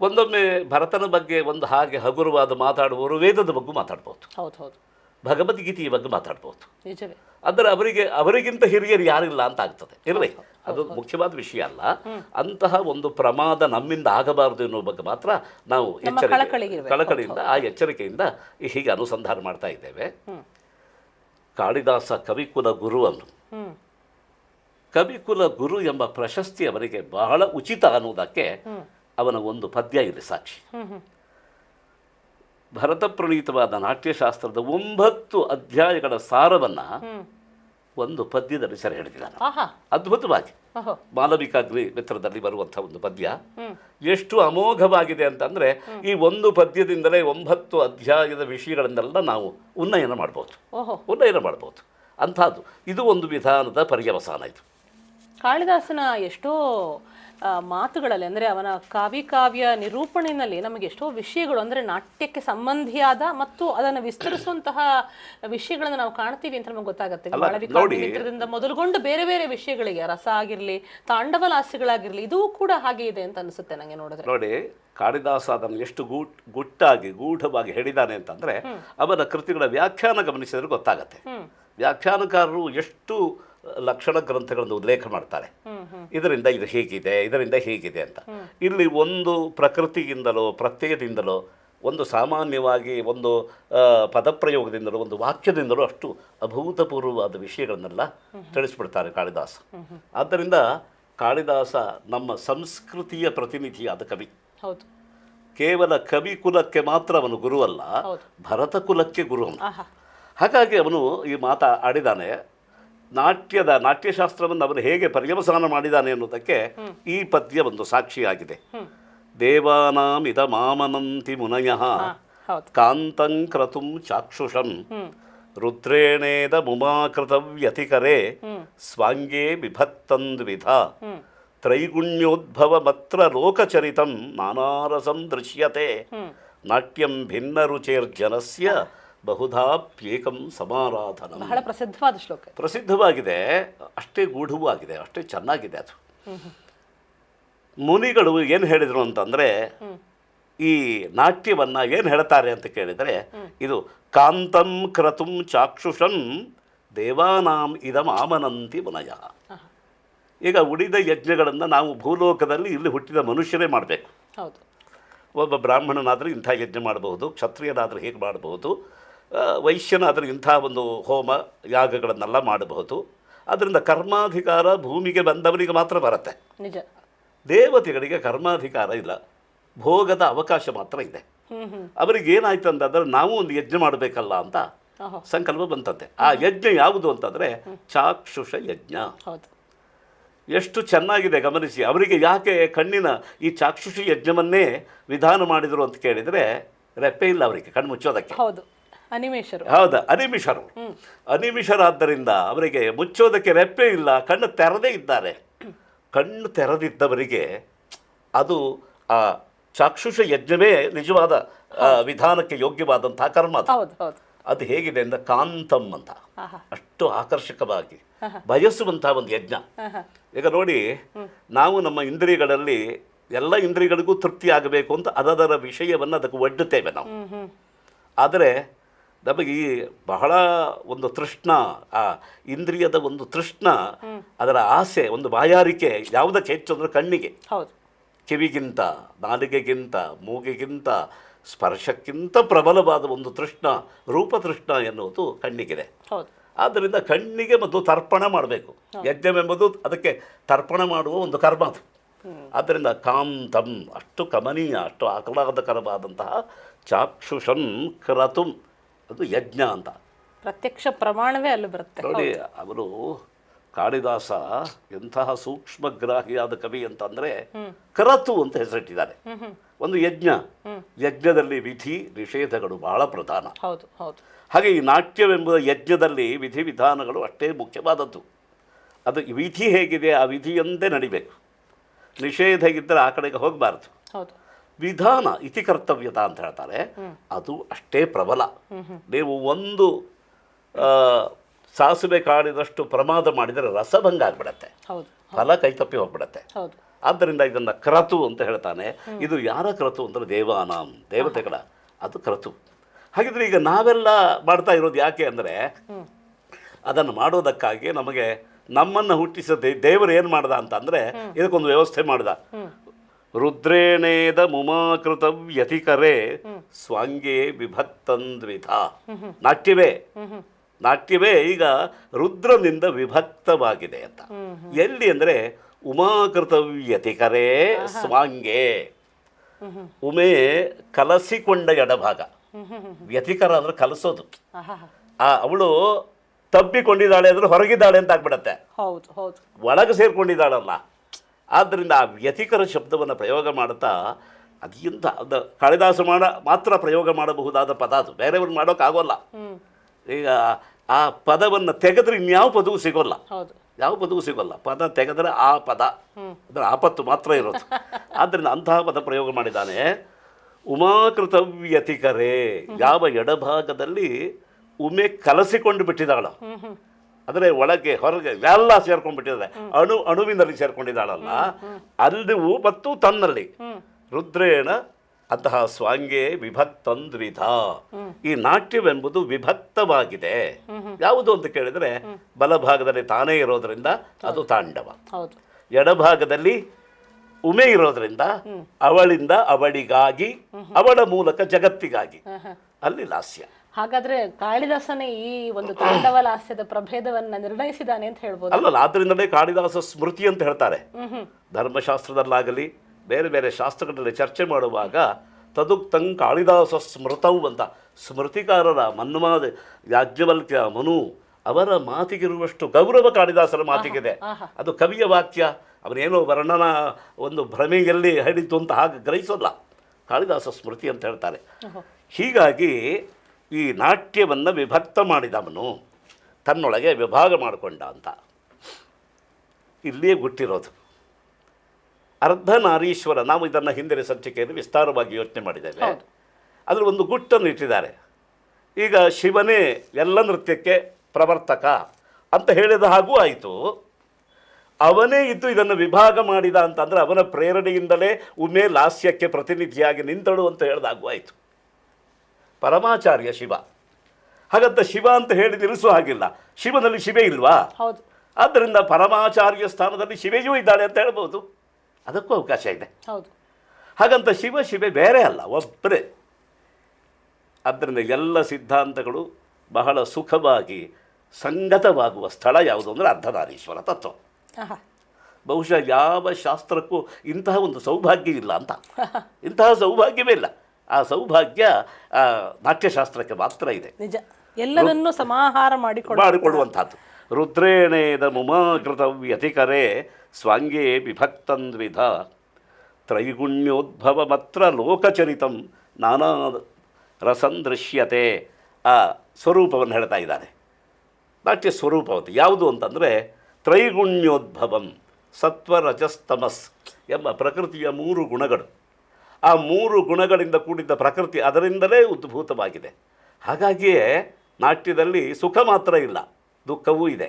ಒಂದೊಮ್ಮೆ ಭರತನ ಬಗ್ಗೆ ಒಂದು ಹಾಗೆ ಹಗುರವಾದ ಮಾತಾಡುವವರು ವೇದದ ಬಗ್ಗೆ ಮಾತಾಡ್ಬೋದು. ಹೌದು ಹೌದು. ಭಗವದ್ಗೀತೆಯ ಬಗ್ಗೆ ಮಾತಾಡ್ಬೋದು. ನಿಜವೇ. ಅಂದರೆ ಅವರಿಗೆ ಅವರಿಗಿಂತ ಹಿರಿಯರು ಯಾರಿಲ್ಲ ಅಂತ ಆಗ್ತದೆ. ಇರಲಿ. ಅದು ಮುಖ್ಯವಾದ ವಿಷಯ ಅಲ್ಲ. ಅಂತಹ ಒಂದು ಪ್ರಮಾದ ನಮ್ಮಿಂದ ಆಗಬಾರದು ಎನ್ನುವ ಬಗ್ಗೆ ಮಾತ್ರ ನಾವು ಎಚ್ಚರಿಕೆ. ಕಳಕಳಿಯಿಂದ ಆ ಎಚ್ಚರಿಕೆಯಿಂದ ಹೀಗೆ ಅನುಸಂಧಾನ ಮಾಡ್ತಾ ಇದ್ದೇವೆ. ಕಾಳಿದಾಸ ಕವಿಕುಲ ಗುರು ಅನ್ನು ಹ್ಮ್. ಕವಿಕುಲ ಗುರು ಎಂಬ ಪ್ರಶಸ್ತಿ ಅವರಿಗೆ ಬಹಳ ಉಚಿತ ಅನ್ನುವುದಕ್ಕೆ ಅವನ ಒಂದು ಪದ್ಯ ಇದೆ ಸಾಕ್ಷಿ. ಭರತ ಪ್ರಣೀತವಾದ ನಾಟ್ಯಶಾಸ್ತ್ರದ ಒಂಬತ್ತು ಅಧ್ಯಾಯಗಳ ಸಾರವನ್ನು ಒಂದು ಪದ್ಯದಲ್ಲಿ ಸೆರೆ ಹಿಡಿದಿದ್ದಾನೆ. ಅದ್ಭುತವಾಗಿ. ಓಹೋ. ಮಾಲವಿಕಾಗ್ನಿ ಮಿತ್ರದಲ್ಲಿ ಬರುವಂಥ ಒಂದು ಪದ್ಯ. ಎಷ್ಟು ಅಮೋಘವಾಗಿದೆ ಅಂತಂದರೆ ಈ ಒಂದು ಪದ್ಯದಿಂದಲೇ ಒಂಬತ್ತು ಅಧ್ಯಾಯದ ವಿಷಯಗಳನ್ನೆಲ್ಲ ನಾವು ಉನ್ನಯನ ಮಾಡ್ಬೋದು. ಓಹೋ. ಉನ್ನಯನ ಮಾಡ್ಬೋದು. ಅಂಥದ್ದು. ಇದು ಒಂದು ವಿಧಾನದ ಪರ್ಯವಸಾನ ಇದು. ಕಾಳಿದಾಸನ ಎಷ್ಟೋ ಮಾತುಗಳಲ್ಲಿ ಅಂದರೆ ಅವನ ಕಾವಿ ಕಾವ್ಯ ನಿರೂಪಣೆಯಲ್ಲಿ ನಮಗೆ ಎಷ್ಟೋ ವಿಷಯಗಳು ಅಂದರೆ ನಾಟ್ಯಕ್ಕೆ ಸಂಬಂಧಿಯಾದ ಮತ್ತು ಅದನ್ನು ವಿಸ್ತರಿಸುವಂತಹ ವಿಷಯಗಳನ್ನು ನಾವು ಕಾಣ್ತೀವಿ ಅಂತ ನಮಗೆ ಗೊತ್ತಾಗುತ್ತೆ. ಮಿತ್ರದಿಂದ ಮೊದಲುಗೊಂಡು ಬೇರೆ ಬೇರೆ ವಿಷಯಗಳಿಗೆ ರಸ ಆಗಿರಲಿ ತಾಂಡವ ಲಾಸ್ಯಗಳಾಗಿರಲಿ ಇದು ಕೂಡ ಹಾಗೆ ಇದೆ ಅಂತ ಅನಿಸುತ್ತೆ ನನಗೆ ನೋಡಿದ್ರೆ. ನೋಡಿ ಕಾಳಿದಾಸ ಅದನ್ನು ಎಷ್ಟು ಗೂಟ್ ಗುಟ್ಟಾಗಿ ಗೂಢವಾಗಿ ಹೇಳಿದ್ದಾನೆ ಅಂತಂದರೆ ಅವನ ಕೃತಿಗಳ ವ್ಯಾಖ್ಯಾನ ಗಮನಿಸಿದರೆ ಗೊತ್ತಾಗತ್ತೆ. ವ್ಯಾಖ್ಯಾನಕಾರರು ಎಷ್ಟು ಲಕ್ಷಣ ಗ್ರಂಥಗಳನ್ನು ಉಲ್ಲೇಖ ಮಾಡ್ತಾರೆ. ಇದರಿಂದ ಇದು ಹೇಗಿದೆ ಇದರಿಂದ ಹೇಗಿದೆ ಅಂತ. ಇಲ್ಲಿ ಒಂದು ಪ್ರಕೃತಿಯಿಂದಲೋ ಪ್ರತ್ಯಯದಿಂದಲೋ ಒಂದು ಸಾಮಾನ್ಯವಾಗಿ ಒಂದು ಪದಪ್ರಯೋಗದಿಂದಲೋ ಒಂದು ವಾಕ್ಯದಿಂದಲೋ ಅಷ್ಟು ಅಭೂತಪೂರ್ವವಾದ ವಿಷಯಗಳನ್ನೆಲ್ಲ ತಿಳಿಸ್ಬಿಡ್ತಾರೆ ಕಾಳಿದಾಸ. ಆದ್ದರಿಂದ ಕಾಳಿದಾಸ ನಮ್ಮ ಸಂಸ್ಕೃತಿಯ ಪ್ರತಿನಿಧಿಯಾದ ಕವಿ. ಹೌದು. ಕೇವಲ ಕವಿ ಕುಲಕ್ಕೆ ಮಾತ್ರ ಅವನು ಗುರು ಅಲ್ಲ ಹೌದು. ಭರತ ಕುಲಕ್ಕೆ ಗುರು ಹಾಗಾಗಿ ಅವನು ಈ ಮಾತಾ ಆಡಿದಾನೆ ನಾಟ್ಯದ ನಾಟ್ಯಶಾಸ್ತ್ರವನ್ನು ಅವನು ಹೇಗೆ ಪರ್ಯವಸಾನ ಮಾಡಿದ್ದಾನೆ ಅನ್ನೋದಕ್ಕೆ ಈ ಪದ್ಯ ಒಂದು ಸಾಕ್ಷಿಯಾಗಿದೆ. ದೇವಾನಾಂ ಇದ ಮಾಮನಂತಿ ಮುನಯ ಕಾಂತಂ ಕ್ರತುಂ ಚಾಕ್ಷುಷಂ ರುದ್ರೇಣೇದ ಮುಮಾಕೃತ ವ್ಯತಿಕರೆ ಸ್ವಾಂಗೇ ವಿಭತ್ತಂದ್ವಿಧ ತ್ರೈಗುಣ್ಯೋದ್ಭವ ಮತ್ರ ಲೋಕಚರಿತಂ ನಾನಾರಸಂ ದೃಶ್ಯತೆ ನಾಟ್ಯಂ ಭಿನ್ನ ರುಚಿರ್ಜನಸ್ಯ ಬಹುಧಾಪ್ಯೇಕಂ ಸಮಾರಾಧನ. ಬಹಳ ಪ್ರಸಿದ್ಧವಾದ ಶ್ಲೋಕ ಪ್ರಸಿದ್ಧವಾಗಿದೆ ಅಷ್ಟೇ ಗೂಢವೂ ಆಗಿದೆ ಅಷ್ಟೇ ಚೆನ್ನಾಗಿದೆ ಅದು. ಮುನಿಗಳು ಏನು ಹೇಳಿದರು ಅಂತಂದರೆ ಈ ನಾಟ್ಯವನ್ನು ಏನು ಹೇಳ್ತಾರೆ ಅಂತ ಕೇಳಿದರೆ ಇದು ಕಾಂತಂ ಕ್ರತುಂ ಚಾಕ್ಷುಷಂ ದೇವಾನಾಂ ಇದಂ ಆಮನಂತಿ ಮುನಯ. ಈಗ ಉಳಿದ ಯಜ್ಞಗಳನ್ನು ನಾವು ಭೂಲೋಕದಲ್ಲಿ ಇಲ್ಲಿ ಹುಟ್ಟಿದ ಮನುಷ್ಯರೇ ಮಾಡಬೇಕು. ಹೌದು. ಒಬ್ಬ ಬ್ರಾಹ್ಮಣನಾದರೂ ಇಂಥ ಯಜ್ಞ ಮಾಡಬಹುದು ಕ್ಷತ್ರಿಯನಾದರೂ ಹೇಗೆ ಮಾಡಬಹುದು. ವೈಶ್ಯನಾದರೆ ಇಂಥ ಒಂದು ಹೋಮ ಯಾಗಗಳನ್ನೆಲ್ಲ ಮಾಡಬಹುದು. ಅದರಿಂದ ಕರ್ಮಾಧಿಕಾರ ಭೂಮಿಗೆ ಬಂದವರಿಗೆ ಮಾತ್ರ ಬರುತ್ತೆ. ನಿಜ. ದೇವತೆಗಳಿಗೆ ಕರ್ಮಾಧಿಕಾರ ಇಲ್ಲ. ಭೋಗದ ಅವಕಾಶ ಮಾತ್ರ ಇದೆ. ಅವರಿಗೆ ಏನಾಯ್ತು ಅಂತಂದ್ರೆ ನಾವು ಒಂದು ಯಜ್ಞ ಮಾಡಬೇಕಲ್ಲ ಅಂತ ಸಂಕಲ್ಪ ಬಂತಂತೆ. ಆ ಯಜ್ಞ ಯಾವುದು ಅಂತಂದರೆ ಚಾಕ್ಷುಷ ಯಜ್ಞ. ಎಷ್ಟು ಚೆನ್ನಾಗಿದೆ ಗಮನಿಸಿ. ಅವರಿಗೆ ಯಾಕೆ ಕಣ್ಣಿನ ಈ ಚಾಕ್ಷುಷಿ ಯಜ್ಞವನ್ನೇ ವಿಧಾನ ಮಾಡಿದರು ಅಂತ ಕೇಳಿದರೆ ರೆಪ್ಪೆ ಇಲ್ಲ ಅವರಿಗೆ ಕಣ್ಣು ಮುಚ್ಚೋದಕ್ಕೆ. ಹೌದು. ಅನಿಮೇಶರು ಹೌದಾ ಅನಿಮಿಷರು. ಅನಿಮಿಷರಾದ್ದರಿಂದ ಅವರಿಗೆ ಮುಚ್ಚೋದಕ್ಕೆ ರೆಪ್ಪೆ ಇಲ್ಲ ಕಣ್ಣು ತೆರೆದೇ ಇದ್ದಾರೆ. ಕಣ್ಣು ತೆರೆದಿದ್ದವರಿಗೆ ಅದು ಆ ಚಾಕ್ಷುಷ ಯಜ್ಞವೇ ನಿಜವಾದ ವಿಧಾನಕ್ಕೆ ಯೋಗ್ಯವಾದಂತಹ ಕರ್ಮ ಅದು. ಅದು ಹೇಗಿದೆ ಅಂದರೆ ಕಾಂತಂ ಅಂತ. ಅಷ್ಟು ಆಕರ್ಷಕವಾಗಿ ಬಯಸುವಂತಹ ಒಂದು ಯಜ್ಞ. ಈಗ ನೋಡಿ ನಾವು ನಮ್ಮ ಇಂದ್ರಿಯಗಳಲ್ಲಿ ಎಲ್ಲ ಇಂದ್ರಿಯಗಳಿಗೂ ತೃಪ್ತಿ ಆಗಬೇಕು ಅಂತ ಅದರ ವಿಷಯವನ್ನು ಅದಕ್ಕೆ ಒಡ್ಡುತ್ತೇವೆ ನಾವು. ಆದರೆ ನಮಗೆ ಈ ಬಹಳ ಒಂದು ತೃಷ್ಣ ಆ ಇಂದ್ರಿಯದ ಒಂದು ತೃಷ್ಣ ಅದರ ಆಸೆ ಒಂದು ಬಾಯಾರಿಕೆ ಯಾವುದಕ್ಕೆ ಹೆಚ್ಚು ಅಂದರೆ ಕಣ್ಣಿಗೆ. ಹೌದು. ಕಿವಿಗಿಂತ ನಾಲಿಗೆಗಿಂತ ಮೂಗಿಗಿಂತ ಸ್ಪರ್ಶಕ್ಕಿಂತ ಪ್ರಬಲವಾದ ಒಂದು ತೃಷ್ಣ ರೂಪತೃಷ್ಣ ಎನ್ನುವುದು ಕಣ್ಣಿಗಿದೆ. ಹೌದು. ಆದ್ದರಿಂದ ಕಣ್ಣಿಗೆ ಮತ್ತು ತರ್ಪಣ ಮಾಡಬೇಕು. ಯಜ್ಞವೆಂಬುದು ಅದಕ್ಕೆ ತರ್ಪಣ ಮಾಡುವ ಒಂದು ಕರ್ಮ ಅದು. ಆದ್ದರಿಂದ ಕಾಂತಂ ಅಷ್ಟು ಕಮನೀಯ ಅಷ್ಟು ಆಹ್ಲಾದಕರವಾದಂತಹ ಚಾಕ್ಷುಷಂ ಕ್ರತುಂ. ಅದು ಯಜ್ಞ ಅಂತ. ಪ್ರತ್ಯಕ್ಷ ಪ್ರಮಾಣವೇ ಅಲ್ಲಿ ಬರುತ್ತೆ. ನೋಡಿ ಅವರು ಕಾಳಿದಾಸ ಎಂತಹ ಸೂಕ್ಷ್ಮಗ್ರಾಹಿಯಾದ ಕವಿ ಅಂತಂದ್ರೆ ಕರತು ಅಂತ ಹೆಸರಿಟ್ಟಿದ್ದಾರೆ. ಒಂದು ಯಜ್ಞ. ಯಜ್ಞದಲ್ಲಿ ವಿಧಿ ನಿಷೇಧಗಳು ಬಹಳ ಪ್ರಧಾನ. ಹೌದು ಹೌದು. ಹಾಗೆ ಈ ನಾಟ್ಯವೆಂಬ ಯಜ್ಞದಲ್ಲಿ ವಿಧಿ ವಿಧಾನಗಳು ಅಷ್ಟೇ ಮುಖ್ಯವಾದದ್ದು. ಅದು ವಿಧಿ ಹೇಗಿದೆ ಆ ವಿಧಿಯಂತೆ ನಡಿಬೇಕು. ನಿಷೇಧ ಇದ್ದರೆ ಆ ಕಡೆಗೆ ಹೋಗಬಾರ್ದು. ಹೌದು. ವಿಧಾನ ಇತಿ ಕರ್ತವ್ಯದ ಅಂತ ಹೇಳ್ತಾರೆ. ಅದು ಅಷ್ಟೇ ಪ್ರಬಲ. ನೀವು ಒಂದು ಸಾಸಿವೆ ಕಾಡಿದಷ್ಟು ಪ್ರಮಾದ ಮಾಡಿದರೆ ರಸಭಂಗ ಆಗಿಬಿಡತ್ತೆ. ಫಲ ಕೈತಪ್ಪಿ ಹೋಗ್ಬಿಡತ್ತೆ. ಆದ್ದರಿಂದ ಇದನ್ನು ಕ್ರತು ಅಂತ ಹೇಳ್ತಾನೆ. ಇದು ಯಾರ ಕ್ರತು ಅಂದರೆ ದೇವಾನಾಂ ದೇವತೆಗಳ. ಅದು ಕ್ರತು. ಹಾಗಿದ್ರೆ ಈಗ ನಾವೆಲ್ಲ ಮಾಡ್ತಾ ಇರೋದು ಯಾಕೆ ಅಂದರೆ ಅದನ್ನು ಮಾಡೋದಕ್ಕಾಗಿ ನಮಗೆ ನಮ್ಮನ್ನು ಹುಟ್ಟಿಸ ದೇ- ದೇವರು ಏನು ಮಾಡ್ದ ಅಂತಂದರೆ ಇದಕ್ಕೊಂದು ವ್ಯವಸ್ಥೆ ಮಾಡ್ದ. ರುದ್ರೇಣೇದ ಮುಮಾಕೃತ ವ್ಯತಿಕರೆ ಸ್ವಾಂಗೇ ವಿಭಕ್ತಂದ್ವಿಧ ನಾಟ್ಯವೇ? ನಾಟ್ಯವೇ ಈಗ ರುದ್ರನಿಂದ ವಿಭಕ್ತವಾಗಿದೆ ಅಂತ. ಎಲ್ಲಿ ಅಂದರೆ ಉಮಾಕೃತ ವ್ಯತಿಕರೇ ಸ್ವಾಂಗೆ. ಉಮೆ ಕಲಸಿಕೊಂಡ ಎಡಭಾಗ. ವ್ಯತಿಕರ ಅಂದ್ರೆ ಕಲಸೋದು. ಆ ಅವಳು ತಬ್ಬಿಕೊಂಡಿದ್ದಾಳೆ ಅಂದ್ರೆ ಹೊರಗಿದ್ದಾಳೆ ಅಂತ ಆಗ್ಬಿಡತ್ತೆ. ಒಳಗೆ ಸೇರ್ಕೊಂಡಿದ್ದಾಳಲ್ಲ. ಆದ್ದರಿಂದ ಆ ವ್ಯತಿಕರ ಶಬ್ದವನ್ನು ಪ್ರಯೋಗ ಮಾಡ್ತಾ ಅದಿಂತ ಅದು ಕಾಳಿದಾಸ ಮಾಡ ಮಾತ್ರ ಪ್ರಯೋಗ ಮಾಡಬಹುದಾದ ಪದ ಅದು. ಬೇರೆಯವ್ರು ಮಾಡೋಕ್ಕಾಗೋಲ್ಲ ಈಗ ಆ ಪದವನ್ನು ತೆಗೆದ್ರೆ ಇನ್ಯಾವ ಪದವೂ ಸಿಗೋಲ್ಲ. ಯಾವ ಪದವೂ ಸಿಗೋಲ್ಲ. ಪದ ತೆಗೆದ್ರೆ ಆ ಪದ. ಅದರ ಆಪತ್ತು ಮಾತ್ರ ಇರೋದು. ಆದ್ದರಿಂದ ಅಂತಹ ಪದ ಪ್ರಯೋಗ ಮಾಡಿದ್ದಾನೆ ಉಮಾಕೃತವ್ಯತಿಕರೇ ಯಾವ ಎಡಭಾಗದಲ್ಲಿ ಉಮೆ ಕಲಸಿಕೊಂಡು ಬಿಟ್ಟಿದ್ದಾಳು ಅಂದರೆ ಒಳಗೆ ಹೊರಗೆ ಎಲ್ಲ ಸೇರ್ಕೊಂಡ್ಬಿಟ್ಟಿದ್ದಾರೆ ಅಣು ಅಣುವಿನಲ್ಲಿ ಸೇರ್ಕೊಂಡಿದ್ದಾಳಲ್ಲ ಅಲ್ಲಿವು ಮತ್ತು ತನ್ನಲ್ಲಿ. ರುದ್ರೇಣ ಅಂತಹ ಸ್ವಾಂಗೆ ವಿಭಕ್ತಂದ್ವಿಧ ಈ ನಾಟ್ಯವೆಂಬುದು ವಿಭಕ್ತವಾಗಿದೆ. ಯಾವುದು ಅಂತ ಕೇಳಿದರೆ ಬಲಭಾಗದಲ್ಲಿ ತಾನೇ ಇರೋದರಿಂದ ಅದು ತಾಂಡವ. ಎಡಭಾಗದಲ್ಲಿ ಉಮೆ ಇರೋದ್ರಿಂದ ಅವಳಿಂದ ಅವಳಿಗಾಗಿ ಅವಳ ಮೂಲಕ ಜಗತ್ತಿಗಾಗಿ. ಅಲ್ಲಿ ಲಾಸ್ಯ. ಹಾಗಾದ್ರೆ ಕಾಳಿದಾಸನೇ ಈ ಒಂದು ತಾಂಡವ ಲಾಸ್ಯದ ಪ್ರಭೇದವನ್ನ ನಿರ್ಣಯಿಸಿದಾನೆ ಅಂತ ಹೇಳ್ಬೋದು. ಅಲ್ಲ ಆದ್ರಿಂದಲೇ ಕಾಳಿದಾಸ ಸ್ಮೃತಿ ಅಂತ ಹೇಳ್ತಾರೆ. ಧರ್ಮಶಾಸ್ತ್ರದಲ್ಲಾಗಲಿ ಬೇರೆ ಬೇರೆ ಶಾಸ್ತ್ರಗಳಲ್ಲಿ ಚರ್ಚೆ ಮಾಡುವಾಗ ತದುಕ್ತಂ ಕಾಳಿದಾಸ ಸ್ಮೃತವು ಅಂತ. ಸ್ಮೃತಿಕಾರರ ಮನ್ಮಾದ ಯಾಜ್ಞವಲ್ಕ್ಯ ಮನು ಅವರ ಮಾತಿಗಿರುವಷ್ಟು ಗೌರವ ಕಾಳಿದಾಸರ ಮಾತಿಗಿದೆ. ಅದು ಕವಿಯ ವಾಕ್ಯ. ಅವನೇನೋ ವರ್ಣನ ಒಂದು ಭ್ರಮೆಯಲ್ಲಿ ಹೇಳಿತು ಅಂತ ಹಾಗೆ ಗ್ರಹಿಸೋಲ್ಲ. ಕಾಳಿದಾಸ ಸ್ಮೃತಿ ಅಂತ ಹೇಳ್ತಾರೆ. ಹೀಗಾಗಿ ಈ ನಾಟ್ಯವನ್ನು ವಿಭಕ್ತ ಮಾಡಿದವನು ತನ್ನೊಳಗೆ ವಿಭಾಗ ಮಾಡಿಕೊಂಡ ಅಂತ. ಇಲ್ಲಿಯೇ ಗುಟ್ಟಿರೋದು. ಅರ್ಧನಾರೀಶ್ವರ ನಾವು ಇದನ್ನು ಹಿಂದಿನ ಸಂಚಿಕೆಯಲ್ಲಿ ವಿಸ್ತಾರವಾಗಿ ಯೋಚನೆ ಮಾಡಿದ್ದೇವೆ. ಅದರ ಒಂದು ಗುಟ್ಟನ್ನು ಇಟ್ಟಿದ್ದಾರೆ. ಈಗ ಶಿವನೇ ಎಲ್ಲ ನೃತ್ಯಕ್ಕೆ ಪ್ರವರ್ತಕ ಅಂತ ಹೇಳಿದ ಹಾಗೂ ಆಯಿತು. ಅವನೇ ಇದ್ದು ಇದನ್ನು ವಿಭಾಗ ಮಾಡಿದ ಅಂತಂದರೆ ಅವನ ಪ್ರೇರಣೆಯಿಂದಲೇ ಉಮೆ ಲಾಸ್ಯಕ್ಕೆ ಪ್ರತಿನಿಧಿಯಾಗಿ ನಿಂತಳು ಅಂತ ಹೇಳಿದಾಗೂ ಆಯಿತು. ಪರಮಾಚಾರ್ಯ ಶಿವ. ಹಾಗಂತ ಶಿವ ಅಂತ ಹೇಳಿ ನಿಲ್ಲಿಸುವ ಹಾಗಿಲ್ಲ. ಶಿವನಲ್ಲಿ ಶಿವೆ ಇಲ್ವಾ? ಹೌದು. ಆದ್ದರಿಂದ ಪರಮಾಚಾರ್ಯ ಸ್ಥಾನದಲ್ಲಿ ಶಿವೆಯೂ ಇದ್ದಾಳೆ ಅಂತ ಹೇಳ್ಬೋದು. ಅದಕ್ಕೂ ಅವಕಾಶ ಇದೆ. ಹೌದು. ಹಾಗಂತ ಶಿವ ಶಿವೆ ಬೇರೆ ಅಲ್ಲ ಒಬ್ಬರೇ ಆದ್ದರಿಂದ ಎಲ್ಲ ಸಿದ್ಧಾಂತಗಳು ಬಹಳ ಸುಖವಾಗಿ ಸಂಗತವಾಗುವ ಸ್ಥಳ ಯಾವುದು ಅಂದರೆ ಅರ್ಧನಾರೀಶ್ವರ ತತ್ವ. ಬಹುಶಃ ಯಾವ ಶಾಸ್ತ್ರಕ್ಕೂ ಇಂತಹ ಒಂದು ಸೌಭಾಗ್ಯ ಇಲ್ಲ ಅಂತ. ಇಂತಹ ಸೌಭಾಗ್ಯವೇ ಇಲ್ಲ. ಆ ಸೌಭಾಗ್ಯ ನಾಟ್ಯಶಾಸ್ತ್ರಕ್ಕೆ ಮಾತ್ರ ಇದೆ. ನಿಜ. ಎಲ್ಲವನ್ನು ಸಮಾಹಾರ ಮಾಡಿಕೊಂಡು ಮಾಡಿಕೊಡುವಂಥದ್ದು ರುದ್ರೇಣೇದ ಮುಮಾಕೃತ ವ್ಯತಿಕರೆ ಸ್ವಾಂಗೇ ವಿಭಕ್ತನ್ವಿಧ ತ್ರೈಗುಣ್ಯೋದ್ಭವ ಮಾತ್ರ ಲೋಕಚರಿತಂ ನಾನಾ ರಸಂದೃಶ್ಯತೆ ಆ ಸ್ವರೂಪವನ್ನು ಹೇಳ್ತಾ ಇದ್ದಾನೆ ನಾಟ್ಯ ಸ್ವರೂಪವತ್ತು ಯಾವುದು ಅಂತಂದರೆ ತ್ರೈಗುಣ್ಯೋದ್ಭವಂ ಸತ್ವ ರಜಸ್ತಮಸ್ ಎಂಬ ಪ್ರಕೃತಿಯ ಮೂರು ಗುಣಗಳು. ಆ ಮೂರು ಗುಣಗಳಿಂದ ಕೂಡಿದ್ದ ಪ್ರಕೃತಿ ಅದರಿಂದಲೇ ಉದ್ಭೂತವಾಗಿದೆ. ಹಾಗಾಗಿಯೇ ನಾಟ್ಯದಲ್ಲಿ ಸುಖ ಮಾತ್ರ ಇಲ್ಲ ದುಃಖವೂ ಇದೆ.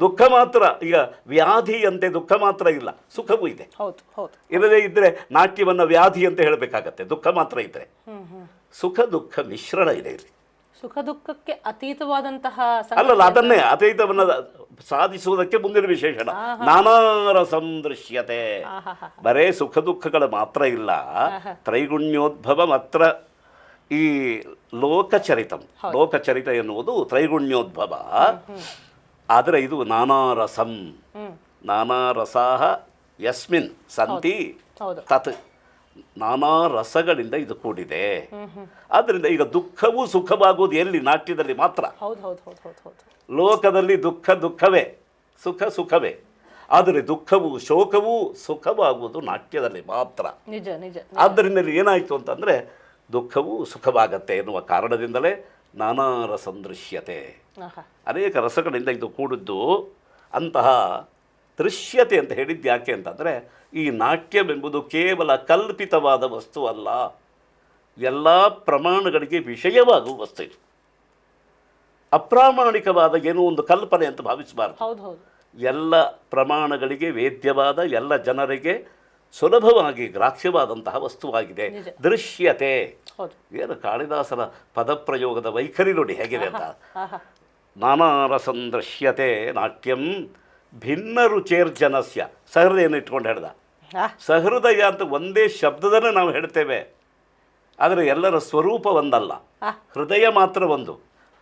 ದುಃಖ ಮಾತ್ರ ಈಗ ವ್ಯಾಧಿಯಂತೆ ದುಃಖ ಮಾತ್ರ ಇಲ್ಲ ಸುಖವೂ ಇದೆ. ಹೌದು ಹೌದು. ಇಲ್ಲದೇ ಇದ್ದರೆ ನಾಟ್ಯವನ್ನು ವ್ಯಾಧಿ ಅಂತ ಹೇಳಬೇಕಾಗತ್ತೆ ದುಃಖ ಮಾತ್ರ ಇದ್ದರೆ ಹ್ಮ್. ಸುಖ ದುಃಖ ಮಿಶ್ರಣ ಇದೆ ಇಲ್ಲಿ. ಸುಖ ದುಃಖಕ್ಕೆ ಅತೀತವಾದಂತಹ ಅಲ್ಲಲ್ಲ ಅದನ್ನೇ ಅತೀತವನ್ನ ಸಾಧಿಸುವುದಕ್ಕೆ ಮುಂದಿನ ವಿಶೇಷಣ. ನಾನಾ ಸಂದೃಶ್ಯತೆ. ಬರೇ ಸುಖ ದುಃಖಗಳು ಮಾತ್ರ ಇಲ್ಲ. ತ್ರೈಗುಣ್ಯೋದ್ಭವ ಮಾತ್ರ ಈ ಲೋಕಚರಿತಂ. ಲೋಕಚರಿತ ಎನ್ನುವುದು ತ್ರೈಗುಣ್ಯೋದ್ಭವ. ಆದರೆ ಇದು ನಾನಾ ರಸಂ ನಾನಾ ರಸಾಹ ಯಸ್ಮಿನ್ ಸಂತಿ ತತ್. ನಾನಾ ರಸಗಳಿಂದ ಇದು ಕೂಡಿದೆ. ಆದ್ದರಿಂದ ಈಗ ದುಃಖವೂ ಸುಖವಾಗುವುದು ಎಲ್ಲಿ? ನಾಟ್ಯದಲ್ಲಿ ಮಾತ್ರ. ಲೋಕದಲ್ಲಿ ದುಃಖ ದುಃಖವೇ ಸುಖ ಸುಖವೇ. ಆದರೆ ದುಃಖವು ಶೋಕವೂ ಸುಖವಾಗುವುದು ನಾಟ್ಯದಲ್ಲಿ ಮಾತ್ರ. ನಿಜ ನಿಜ ಆದ್ದರಿಂದ ಏನಾಯಿತು ಅಂತಂದರೆ ದುಃಖವೂ ಸುಖವಾಗತ್ತೆ ಎನ್ನುವ ಕಾರಣದಿಂದಲೇ ನಾನಾ ರಸಂದೃಶ್ಯತೆ ಅನೇಕ ರಸಗಳಿಂದ ಇದು ಕೂಡಿದ್ದು ಅಂತಹ ದೃಶ್ಯತೆ ಅಂತ ಹೇಳಿದ್ದು ಯಾಕೆ ಅಂತಂದರೆ ಈ ನಾಟ್ಯವೆಂಬುದು ಕೇವಲ ಕಲ್ಪಿತವಾದ ವಸ್ತು ಅಲ್ಲ ಎಲ್ಲ ಪ್ರಮಾಣಗಳಿಗೆ ವಿಷಯವಾಗುವ ವಸ್ತು ಇದು. ಅಪ್ರಾಮಾಣಿಕವಾದ ಏನೋ ಒಂದು ಕಲ್ಪನೆ ಅಂತ ಭಾವಿಸಬಾರ್ದು. ಎಲ್ಲ ಪ್ರಮಾಣಗಳಿಗೆ ವೇದ್ಯವಾದ ಎಲ್ಲ ಜನರಿಗೆ ಸುಲಭವಾಗಿ ಗ್ರಾಹ್ಯವಾದಂತಹ ವಸ್ತುವಾಗಿದೆ. ದೃಶ್ಯತೆ. ಏನು ಕಾಳಿದಾಸರ ಪದಪ್ರಯೋಗದ ವೈಖರಿ ನೋಡಿ ಹೇಗಿದೆ ಅಂತ. ನಾನಾರಸಂದೃಶ್ಯತೆ ನಾನಾ ರಸಂದೃಶ್ಯತೆ ನಾಟ್ಯಂ ಭಿನ್ನ ರುಚೇರ್ಜನಸ್ಯ. ಸಹೃದಯನ್ನು ಇಟ್ಕೊಂಡು ಹೇಳ್ದ. ಸಹೃದಯ ಅಂತ ಒಂದೇ ಶಬ್ದದನ್ನು ನಾವು ಹೇಳ್ತೇವೆ. ಆದರೆ ಎಲ್ಲರ ಸ್ವರೂಪ ಒಂದಲ್ಲ. ಹೃದಯ ಮಾತ್ರ ಒಂದು.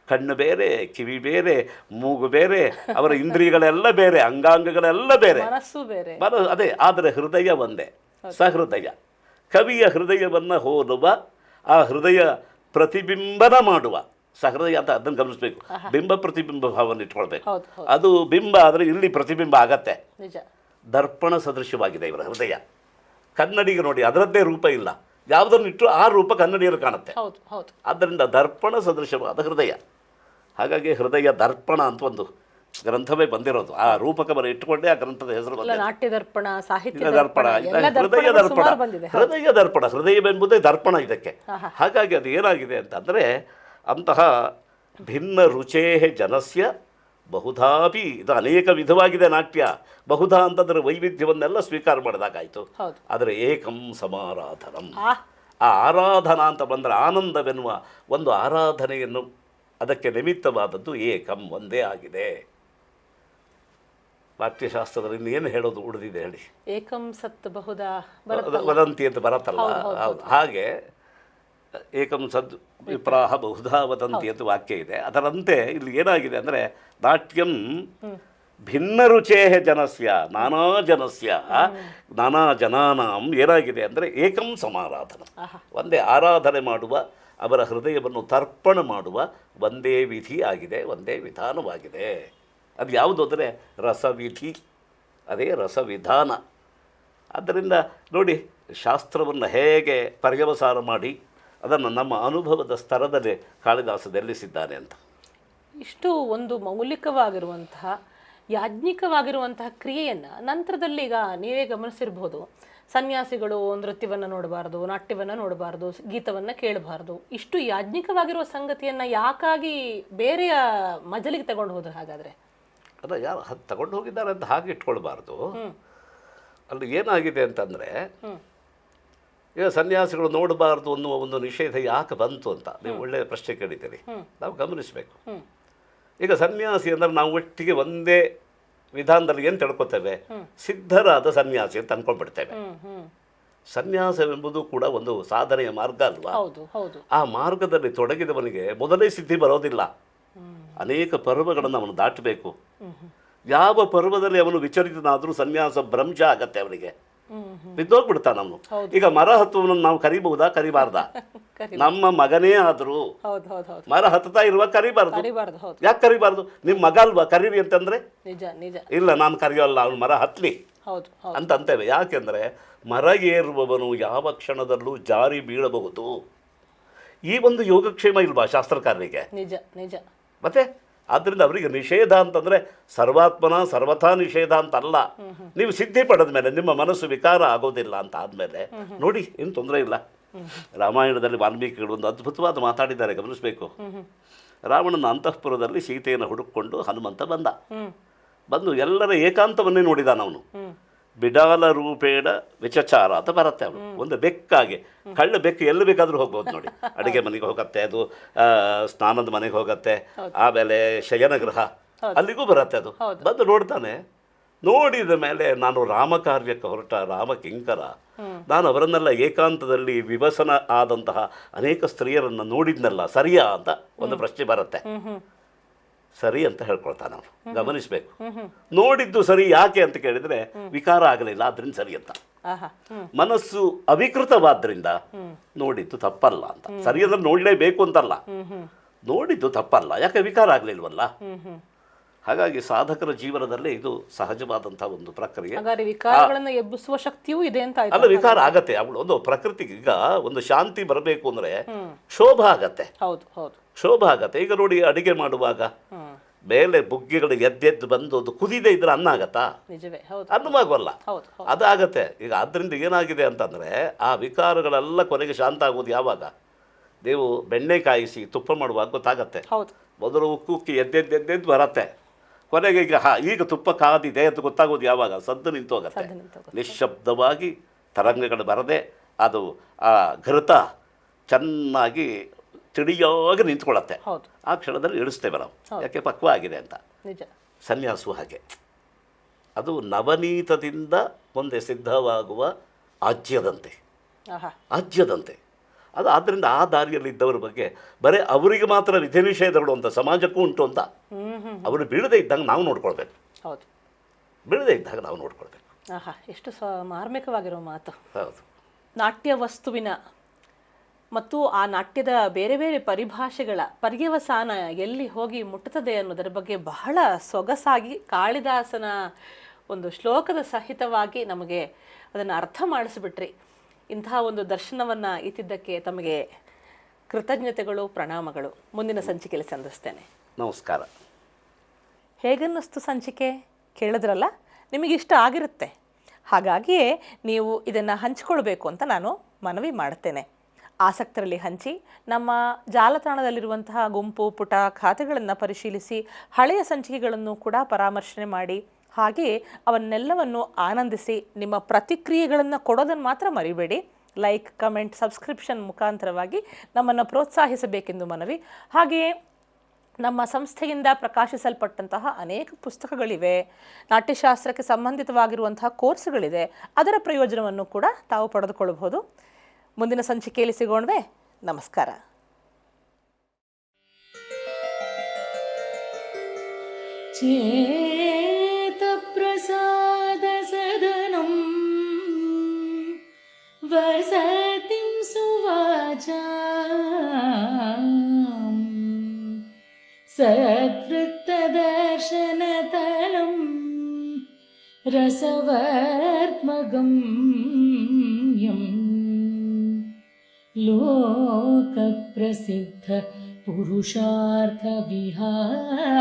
ಕಣ್ಣು ಬೇರೆ ಕಿವಿ ಬೇರೆ ಮೂಗು ಬೇರೆ ಅವರ ಇಂದ್ರಿಯಗಳೆಲ್ಲ ಬೇರೆ ಅಂಗಾಂಗಗಳೆಲ್ಲ ಬೇರೆ. ಬೇರೆ. ಅದೇ ಆದರೆ ಹೃದಯ ಒಂದೇ. ಸಹೃದಯ. ಕವಿಯ ಹೃದಯವನ್ನು ಹೋಲುವ ಆ ಹೃದಯ ಪ್ರತಿಬಿಂಬನ ಮಾಡುವ. ಸಹೃದಯ ಅಂತ ಅದನ್ನು ಗಮನಿಸಬೇಕು. ಬಿಂಬ ಪ್ರತಿಬಿಂಬ ಭಾವವನ್ನು ಇಟ್ಕೊಳ್ಬೇಕು. ಅದು ಬಿಂಬ ಆದರೆ ಇಲ್ಲಿ ಪ್ರತಿಬಿಂಬ ಆಗತ್ತೆ. ನಿಜ. ದರ್ಪಣ ಸದೃಶ್ಯವಾಗಿದೆ ಇವರ ಹೃದಯ. ಕನ್ನಡಿಗೆ ನೋಡಿ ಅದರದ್ದೇ ರೂಪ ಇಲ್ಲ. ಯಾವುದನ್ನು ಇಟ್ಟು ಆ ರೂಪ ಕನ್ನಡಿಯಲ್ಲಿ ಕಾಣುತ್ತೆ. ಆದ್ದರಿಂದ ದರ್ಪಣ ಸದೃಶ್ಯವಾದ ಹೃದಯ. ಹಾಗಾಗಿ ಹೃದಯ ದರ್ಪಣ ಅಂತ ಒಂದು ಗ್ರಂಥವೇ ಬಂದಿರೋದು. ಆ ರೂಪಕ ಬರ ಇಟ್ಟುಕೊಂಡೇ ಆ ಗ್ರಂಥದ ಹೆಸರು ನಾಟ್ಯ ದರ್ಪಣ ಸಾಹಿತ್ಯ ದರ್ಪಣ ಹೃದಯ ದರ್ಪಣ. ಹೃದಯ ದರ್ಪಣ ಹೃದಯವೆಂಬುದೇ ದರ್ಪಣ ಇದಕ್ಕೆ. ಹಾಗಾಗಿ ಅದು ಏನಾಗಿದೆ ಅಂತಂದರೆ ಅಂತಹ ಭಿನ್ನ ರುಚೇ ಜನಸ್ಯ ಬಹುಧಾಪಿ ಇದು ಅನೇಕ ವಿಧವಾಗಿದೆ ನಾಟ್ಯ. ಬಹುಧಾ ಅಂತದರ ವೈವಿಧ್ಯವನ್ನೆಲ್ಲ ಸ್ವೀಕಾರ ಮಾಡಿದಾಗಾಯ್ತು. ಆದರೆ ಏಕಂ ಸಮಾರಾಧನಂ. ಆ. ಆರಾಧನಾ ಅಂತ ಬಂದರೆ ಆನಂದವೆನ್ನುವ ಒಂದು ಆರಾಧನೆಯನ್ನು ಅದಕ್ಕೆ ನಿಮಿತ್ತವಾದದ್ದು ಏಕಂ ಒಂದೇ ಆಗಿದೆ. ನಾಟ್ಯಶಾಸ್ತ್ರದಲ್ಲಿ ಏನು ಹೇಳೋದು ಉಳಿದಿದೆ ಹೇಳಿ. ಏಕಂ ಸತ್ ಬಹುದಾ ವದಂತಿ ಅಂತ ಬರತ್ತಲ್ಲ. ಹೌದು. ಹಾಗೆ ಏಕಂ ಸದ್ ವಿಪ್ರಾಹ ಬಹುಧಾ ವದಂತಿ ಅಂತ ವಾಕ್ಯ ಇದೆ. ಅದರಂತೆ ಇಲ್ಲಿ ಏನಾಗಿದೆ ಅಂದರೆ ನಾಟ್ಯಂ ಭಿನ್ನ ರುಚೇಹ ಜನಸ್ಯ ನಾನಾ ಜನಸ್ಯ ನಾನಾ ಜನಾನಾಂ ಏನಾಗಿದೆ ಅಂದರೆ ಏಕಂ ಸಮಾರಾಧನ. ಒಂದೇ ಆರಾಧನೆ ಮಾಡುವ ಅವರ ಹೃದಯವನ್ನು ತರ್ಪಣ ಮಾಡುವ ಒಂದೇ ವಿಧಿ ಆಗಿದೆ ಒಂದೇ ವಿಧಾನವಾಗಿದೆ. ಅದು ಯಾವುದು ಅಂದರೆ ರಸವಿಧಿ. ಅದೇ ರಸವಿಧಾನ. ಆದ್ದರಿಂದ ನೋಡಿ ಶಾಸ್ತ್ರವನ್ನು ಹೇಗೆ ಪರ್ಯವಸಾರ ಮಾಡಿ ಅದನ್ನು ನಮ್ಮ ಅನುಭವದ ಸ್ತರದಲ್ಲಿ ಕಾಳಿದಾಸ ನಿಲ್ಲಿಸಿದ್ದಾನೆ ಅಂತ. ಇಷ್ಟು ಒಂದು ಮೌಲಿಕವಾಗಿರುವಂತಹ ಯಾಜ್ಞಿಕವಾಗಿರುವಂತಹ ಕ್ರಿಯೆಯನ್ನು ನಂತರದಲ್ಲಿ ಈಗ ನೀವೇ ಗಮನಿಸಿರ್ಬೋದು. ಸನ್ಯಾಸಿಗಳು ನೃತ್ಯವನ್ನು ನೋಡಬಾರ್ದು ನಾಟ್ಯವನ್ನು ನೋಡಬಾರ್ದು ಗೀತವನ್ನು ಕೇಳಬಾರ್ದು. ಇಷ್ಟು ಯಾಜ್ಞಿಕವಾಗಿರುವ ಸಂಗತಿಯನ್ನು ಯಾಕಾಗಿ ಬೇರೆಯ ಮಜಲಿಗೆ ತಗೊಂಡು ಹೋದ್ರು ಹಾಗಾದರೆ? ಅಲ್ಲ ಯಾರು ಅದು ತಗೊಂಡು ಹೋಗಿದ್ದಾರೆ ಅಂತ ಹಾಗೆ ಇಟ್ಕೊಳ್ಬಾರ್ದು. ಅಲ್ಲಿ ಏನಾಗಿದೆ ಅಂತಂದರೆ. ಈಗ ಸನ್ಯಾಸಿಗಳು ನೋಡಬಾರ್ದು ಅನ್ನುವ ಒಂದು ನಿಷೇಧ ಯಾಕೆ ಬಂತು ಅಂತ ನೀವು ಒಳ್ಳೆಯ ಪ್ರಶ್ನೆ ಕೇಳಿದ್ದೀರಿ. ನಾವು ಗಮನಿಸಬೇಕು. ಈಗ ಸನ್ಯಾಸಿ ಅಂದರೆ ನಾವು ಒಟ್ಟಿಗೆ ಒಂದೇ ವಿಧಾನದಲ್ಲಿ ಏನು ತಿಳ್ಕೊತೇವೆ? ಸಿದ್ಧರಾದ ಸನ್ಯಾಸಿ ಅಂತ ಹ್ಮ್ ಸನ್ಯಾಸವೆಂಬುದು ಕೂಡ ಒಂದು ಸಾಧನೆಯ ಮಾರ್ಗ ಅಲ್ವಾ? ಹೌದು ಹೌದು. ಆ ಮಾರ್ಗದಲ್ಲಿ ತೊಡಗಿದವನಿಗೆ ಮೊದಲೇ ಸಿದ್ಧಿ ಬರೋದಿಲ್ಲ. ಅನೇಕ ಪರ್ವಗಳನ್ನು ಅವನು ದಾಟಬೇಕು. ಯಾವ ಪರ್ವದಲ್ಲಿ ಅವನು ವಿಚರಿತನಾದರೂ ಸನ್ಯಾಸ ಭ್ರಂಶ ಆಗತ್ತೆ ಅವನಿಗೆ. ಹ್ಮ್ ನಾನು ಈಗ ಮರ ಹತ್ತುವನನ್ನು ನಾವು ಕರಿಬಹುದಾ? ಕರಿಬಾರ್ದ? ನಮ್ಮ ಮಗನೇ ಆದ್ರು ಮರ ಹತ್ತುತ್ತಾ ಇರುವ ಕರಿಬಾರ್ದು. ಯಾಕೆ ಕರಿಬಾರ್ದು? ನಿಮ್ಮ ಮಗ ಅಲ್ವಾ? ಕರೀರಿ ಅಂತಂದ್ರೆ? ನಿಜ ನಿಜ. ಇಲ್ಲ ನಾನು ಕರೆಯೋಲ್ಲ ಅವನು ಮರ ಹತ್ಲಿ. ಅಂತ ಅಂತೇವೆ ಯಾಕೆಂದ್ರೆ ಮರ ಏರುವವನು ಯಾವ ಕ್ಷಣದಲ್ಲೂ ಜಾರಿ ಬೀಳಬಹುದು. ಈ ಒಂದು ಯೋಗಕ್ಷೇಮ ಇಲ್ವಾ ಶಾಸ್ತ್ರಕಾರರಿಗೆ? ನಿಜ ನಿಜ. ಮತ್ತೆ? ಆದ್ದರಿಂದ ಅವರಿಗೆ ನಿಷೇಧ ಅಂತಂದರೆ ಸರ್ವಾತ್ಮನ ಸರ್ವಥಾ ನಿಷೇಧ ಅಂತ ಅಲ್ಲ ನೀವು ಸಿದ್ಧಿ ಪಡೆದ ಮೇಲೆ ನಿಮ್ಮ ಮನಸ್ಸು ವಿಕಾರ ಆಗೋದಿಲ್ಲ ಅಂತ ಆದಮೇಲೆ ನೋಡಿ, ಏನು ತೊಂದರೆ ಇಲ್ಲ. ರಾಮಾಯಣದಲ್ಲಿ ವಾಲ್ಮೀಕಿಗಳು ಒಂದು ಅದ್ಭುತವಾದ ಮಾತಾಡಿದ್ದಾರೆ, ಗಮನಿಸಬೇಕು. ರಾವಣನ ಅಂತಃಪುರದಲ್ಲಿ ಸೀತೆಯನ್ನು ಹುಡುಕೊಂಡು ಹನುಮಂತ ಬಂದ. ಬಂದು ಎಲ್ಲರ ಏಕಾಂತವನ್ನೇ ನೋಡಿದಾನ ಅವನು ಬಿಡಾಲ ರೂಪೇಣ ವಿಚಚಾರ ಅಂತ ಬರುತ್ತೆ ಅವನು ಒಂದು ಬೆಕ್ಕಾಗೆ. ಕಳ್ಳ ಬೆಕ್ಕು ಎಲ್ಲಿ ಬೇಕಾದರೂ ಹೋಗ್ಬೋದು ನೋಡಿ. ಅಡುಗೆ ಮನೆಗೆ ಹೋಗುತ್ತೆ ಅದು ಸ್ನಾನದ ಮನೆಗೆ ಹೋಗುತ್ತೆ ಆಮೇಲೆ ಶಯನಗೃಹ. ಅಲ್ಲಿಗೂ ಬರುತ್ತೆ ಅದು. ಬಂದು ನೋಡ್ತಾನೆ. ನೋಡಿದ ಮೇಲೆ ನಾನು ರಾಮ ಕಾರ್ಯಕ್ಕೆ ಹೊರಟ ರಾಮ ಕಿಂಕರ. ನಾನು ಅವರನ್ನೆಲ್ಲ ಏಕಾಂತದಲ್ಲಿ ವಿವಸನ ಆದಂತಹ ಅನೇಕ ಸ್ತ್ರೀಯರನ್ನು ನೋಡಿದ್ನಲ್ಲ ಸರಿಯಾ ಅಂತ ಒಂದು ಪ್ರಶ್ನೆ ಬರುತ್ತೆ. ಸರಿ ಅಂತ ಹೇಳ್ಕೊಳ್ತಾನೆ ಅವನು. ಗಮನಿಸಬೇಕು. ನೋಡಿದ್ದು ಸರಿ ಯಾಕೆ ಅಂತ ಕೇಳಿದ್ರೆ ವಿಕಾರ ಆಗಲಿಲ್ಲ ಅದರಿಂದ ಸರಿ ಅಂತ. ಮನಸ್ಸು ಅವಿಕೃತವಾದ್ರಿಂದ ನೋಡಿದ್ದು ತಪ್ಪಲ್ಲ ಅಂತ. ಸರಿ ಅಂದ್ರೆ ನೋಡಲೇಬೇಕು ಅಂತಲ್ಲ. ನೋಡಿದ್ದು ತಪ್ಪಲ್ಲ. ಯಾಕೆ ವಿಕಾರ ಆಗಲಿಲ್ವಲ್ಲ? ಹಾಗಾಗಿ ಸಾಧಕರ ಜೀವನದಲ್ಲಿ ಇದು ಸಹಜವಾದಂಥ ಒಂದು ಪ್ರಕ್ರಿಯೆ. ವಿಕಾರಗಳನ್ನು ಎಬ್ಬಿಸುವ ಶಕ್ತಿಯೂ ಇದೆ ಅಂತ ಅಲ್ಲ ವಿಕಾರ ಆಗತ್ತೆ. ಅವಳು ಒಂದು ಪ್ರಕೃತಿಗೆ ಈಗ ಒಂದು ಶಾಂತಿ ಬರಬೇಕು ಅಂದ್ರೆ ಕ್ಷೋಭ ಆಗತ್ತೆ. ಹೌದು ಹೌದು. ಕ್ಷೋಭ ಆಗತ್ತೆ. ಈಗ ನೋಡಿ ಅಡಿಗೆ ಮಾಡುವಾಗ ಮೇಲೆ ಬುಗ್ಗಿಗಳು ಎದ್ದೆದ್ದು ಬಂದು ಅದು ಕುದಿದೆ ಇದ್ರೆ ಅನ್ನ ಆಗತ್ತಾ? ಅನ್ನವಾಗಲ್ಲ ಅದಾಗತ್ತೆ. ಈಗ ಅದರಿಂದ ಏನಾಗಿದೆ ಅಂತಂದ್ರೆ ಆ ವಿಕಾರಗಳೆಲ್ಲ ಕೊನೆಗೆ ಶಾಂತ ಆಗೋದು ಯಾವಾಗ? ನೀವು ಬೆಣ್ಣೆ ಕಾಯಿಸಿ ತುಪ್ಪ ಮಾಡುವಾಗ ಗೊತ್ತಾಗತ್ತೆ. ಮೊದಲು ಉಕ್ಕು ಉಕ್ಕಿ ಎದ್ದೆದ್ದು ಎದ್ದೆದ್ದು ಬರತ್ತೆ. ಕೊನೆಗೆ ಈಗ ಹಾ ಈಗ ತುಪ್ಪ ಕಾದಿದೆ ಅಂತ ಗೊತ್ತಾಗೋದು ಯಾವಾಗ? ಸದ್ದು ನಿಂತು ಹೋಗುತ್ತೆ ನಿಂತೋಗುತ್ತೆ. ನಿಶ್ಶಬ್ದವಾಗಿ ತರಂಗಗಳು ಬರದೆ ಅದು ಆ ಘೃತ ಚೆನ್ನಾಗಿ ತಿಳಿಯೋಗಿ ನಿಂತ್ಕೊಳ್ಳುತ್ತೆ. ಆ ಕ್ಷಣದಲ್ಲಿ ಇಳಿಸ್ತೇವೆ ನಾವು. ಯಾಕೆ? ಪಕ್ವ ಆಗಿದೆ ಅಂತ ಸನ್ಯಾಸು ಹಾಗೆ. ಅದು ನವನೀತದಿಂದ ಮುಂದೆ ಸಿದ್ಧವಾಗುವ ಆಜ್ಯದಂತೆ. ಆಜ್ಯದಂತೆ. ಅದು ಆದ್ದರಿಂದ ಆ ದಾರಿಯಲ್ಲಿದ್ದವರ ಬಗ್ಗೆ ಬರೀ ಅವರಿಗೆ ಮಾತ್ರ ವಿಧಿ ನಿಷೇಧಗಳು ಅಂತ ಸಮಾಜಕ್ಕೂ ಉಂಟು ಅಂತ. ಅವರು ಬೀಳದೇ ಇದ್ದಂಗೆ ನಾವು ನೋಡ್ಕೊಳ್ಬೇಕು. ಹೌದು. ಬೀಳದೇ ಇದ್ದಾಗ ನಾವು ನೋಡ್ಕೊಳ್ಬೇಕು. ಆಹಾ ಎಷ್ಟು ಸ ಮಾರ್ಮಿಕವಾಗಿರೋ ಮಾತು. ಹೌದು. ನಾಟ್ಯ ವಸ್ತುವಿನ ಮತ್ತು ಆ ನಾಟ್ಯದ ಬೇರೆ ಬೇರೆ ಪರಿಭಾಷೆಗಳ ಪರ್ಯವಸಾನ ಎಲ್ಲಿ ಹೋಗಿ ಮುಟ್ಟುತ್ತದೆ ಅನ್ನೋದರ ಬಗ್ಗೆ ಬಹಳ ಸೊಗಸಾಗಿ ಕಾಳಿದಾಸನ ಒಂದು ಶ್ಲೋಕದ ಸಹಿತವಾಗಿ ನಮಗೆ ಅದನ್ನು ಅರ್ಥ ಮಾಡಿಸಿಬಿಟ್ರಿ. ಇಂತಹ ಒಂದು ದರ್ಶನವನ್ನು ಇತ್ತಿದ್ದಕ್ಕೆ ತಮಗೆ ಕೃತಜ್ಞತೆಗಳು ಪ್ರಣಾಮಗಳು. ಮುಂದಿನ ಸಂಚಿಕೆಯಲ್ಲಿ ಸಂಧಿಸ್ತೇನೆ ನಮಸ್ಕಾರ. ಹೇಗನ್ನಿಸ್ತು ಸಂಚಿಕೆ? ಕೇಳಿದ್ರಲ್ಲ? ನಿಮಗೆ ಇಷ್ಟ ಆಗಿರುತ್ತೆ. ಹಾಗಾಗಿಯೇ ನೀವು ಇದನ್ನು ಹಂಚಿಕೊಳ್ಬೇಕು ಅಂತ ನಾನು ಮನವಿ ಮಾಡುತ್ತೇನೆ ಆಸಕ್ತರಲ್ಲಿ ಹಂಚಿ ನಮ್ಮ ಜಾಲತಾಣದಲ್ಲಿರುವಂತಹ ಗುಂಪು ಪುಟ ಖಾತೆಗಳನ್ನು ಪರಿಶೀಲಿಸಿ ಹಳೆಯ ಸಂಚಿಕೆಗಳನ್ನು ಕೂಡ ಪರಾಮರ್ಶನೆ ಮಾಡಿ ಹಾಗೆ ಅವನ್ನೆಲ್ಲವನ್ನು ಆನಂದಿಸಿ ನಿಮ್ಮ ಪ್ರತಿಕ್ರಿಯೆಗಳನ್ನು ಕೊಡೋದನ್ನು ಮಾತ್ರ ಮರಿಬೇಡಿ. ಲೈಕ್ ಕಮೆಂಟ್ ಸಬ್ಸ್ಕ್ರಿಪ್ಷನ್ ಮುಖಾಂತರವಾಗಿ ನಮ್ಮನ್ನು ಪ್ರೋತ್ಸಾಹಿಸಬೇಕೆಂದು ಮನವಿ. ಹಾಗೆಯೇ ನಮ್ಮ ಸಂಸ್ಥೆಯಿಂದ ಪ್ರಕಾಶಿಸಲ್ಪಟ್ಟಂತಹ ಅನೇಕ ಪುಸ್ತಕಗಳಿವೆ. ನಾಟ್ಯಶಾಸ್ತ್ರಕ್ಕೆ ಸಂಬಂಧಿತವಾಗಿರುವಂತಹ ಕೋರ್ಸ್ಗಳಿದೆ. ಅದರ ಪ್ರಯೋಜನವನ್ನು ಕೂಡ ತಾವು ಪಡೆದುಕೊಳ್ಳಬಹುದು. ಮುಂದಿನ ಸಂಚಿಕೆಯಲ್ಲಿ ಸಿಗೋಣವೆ. ನಮಸ್ಕಾರ. ಚೇ पुरुषार्थविहारभूमिम्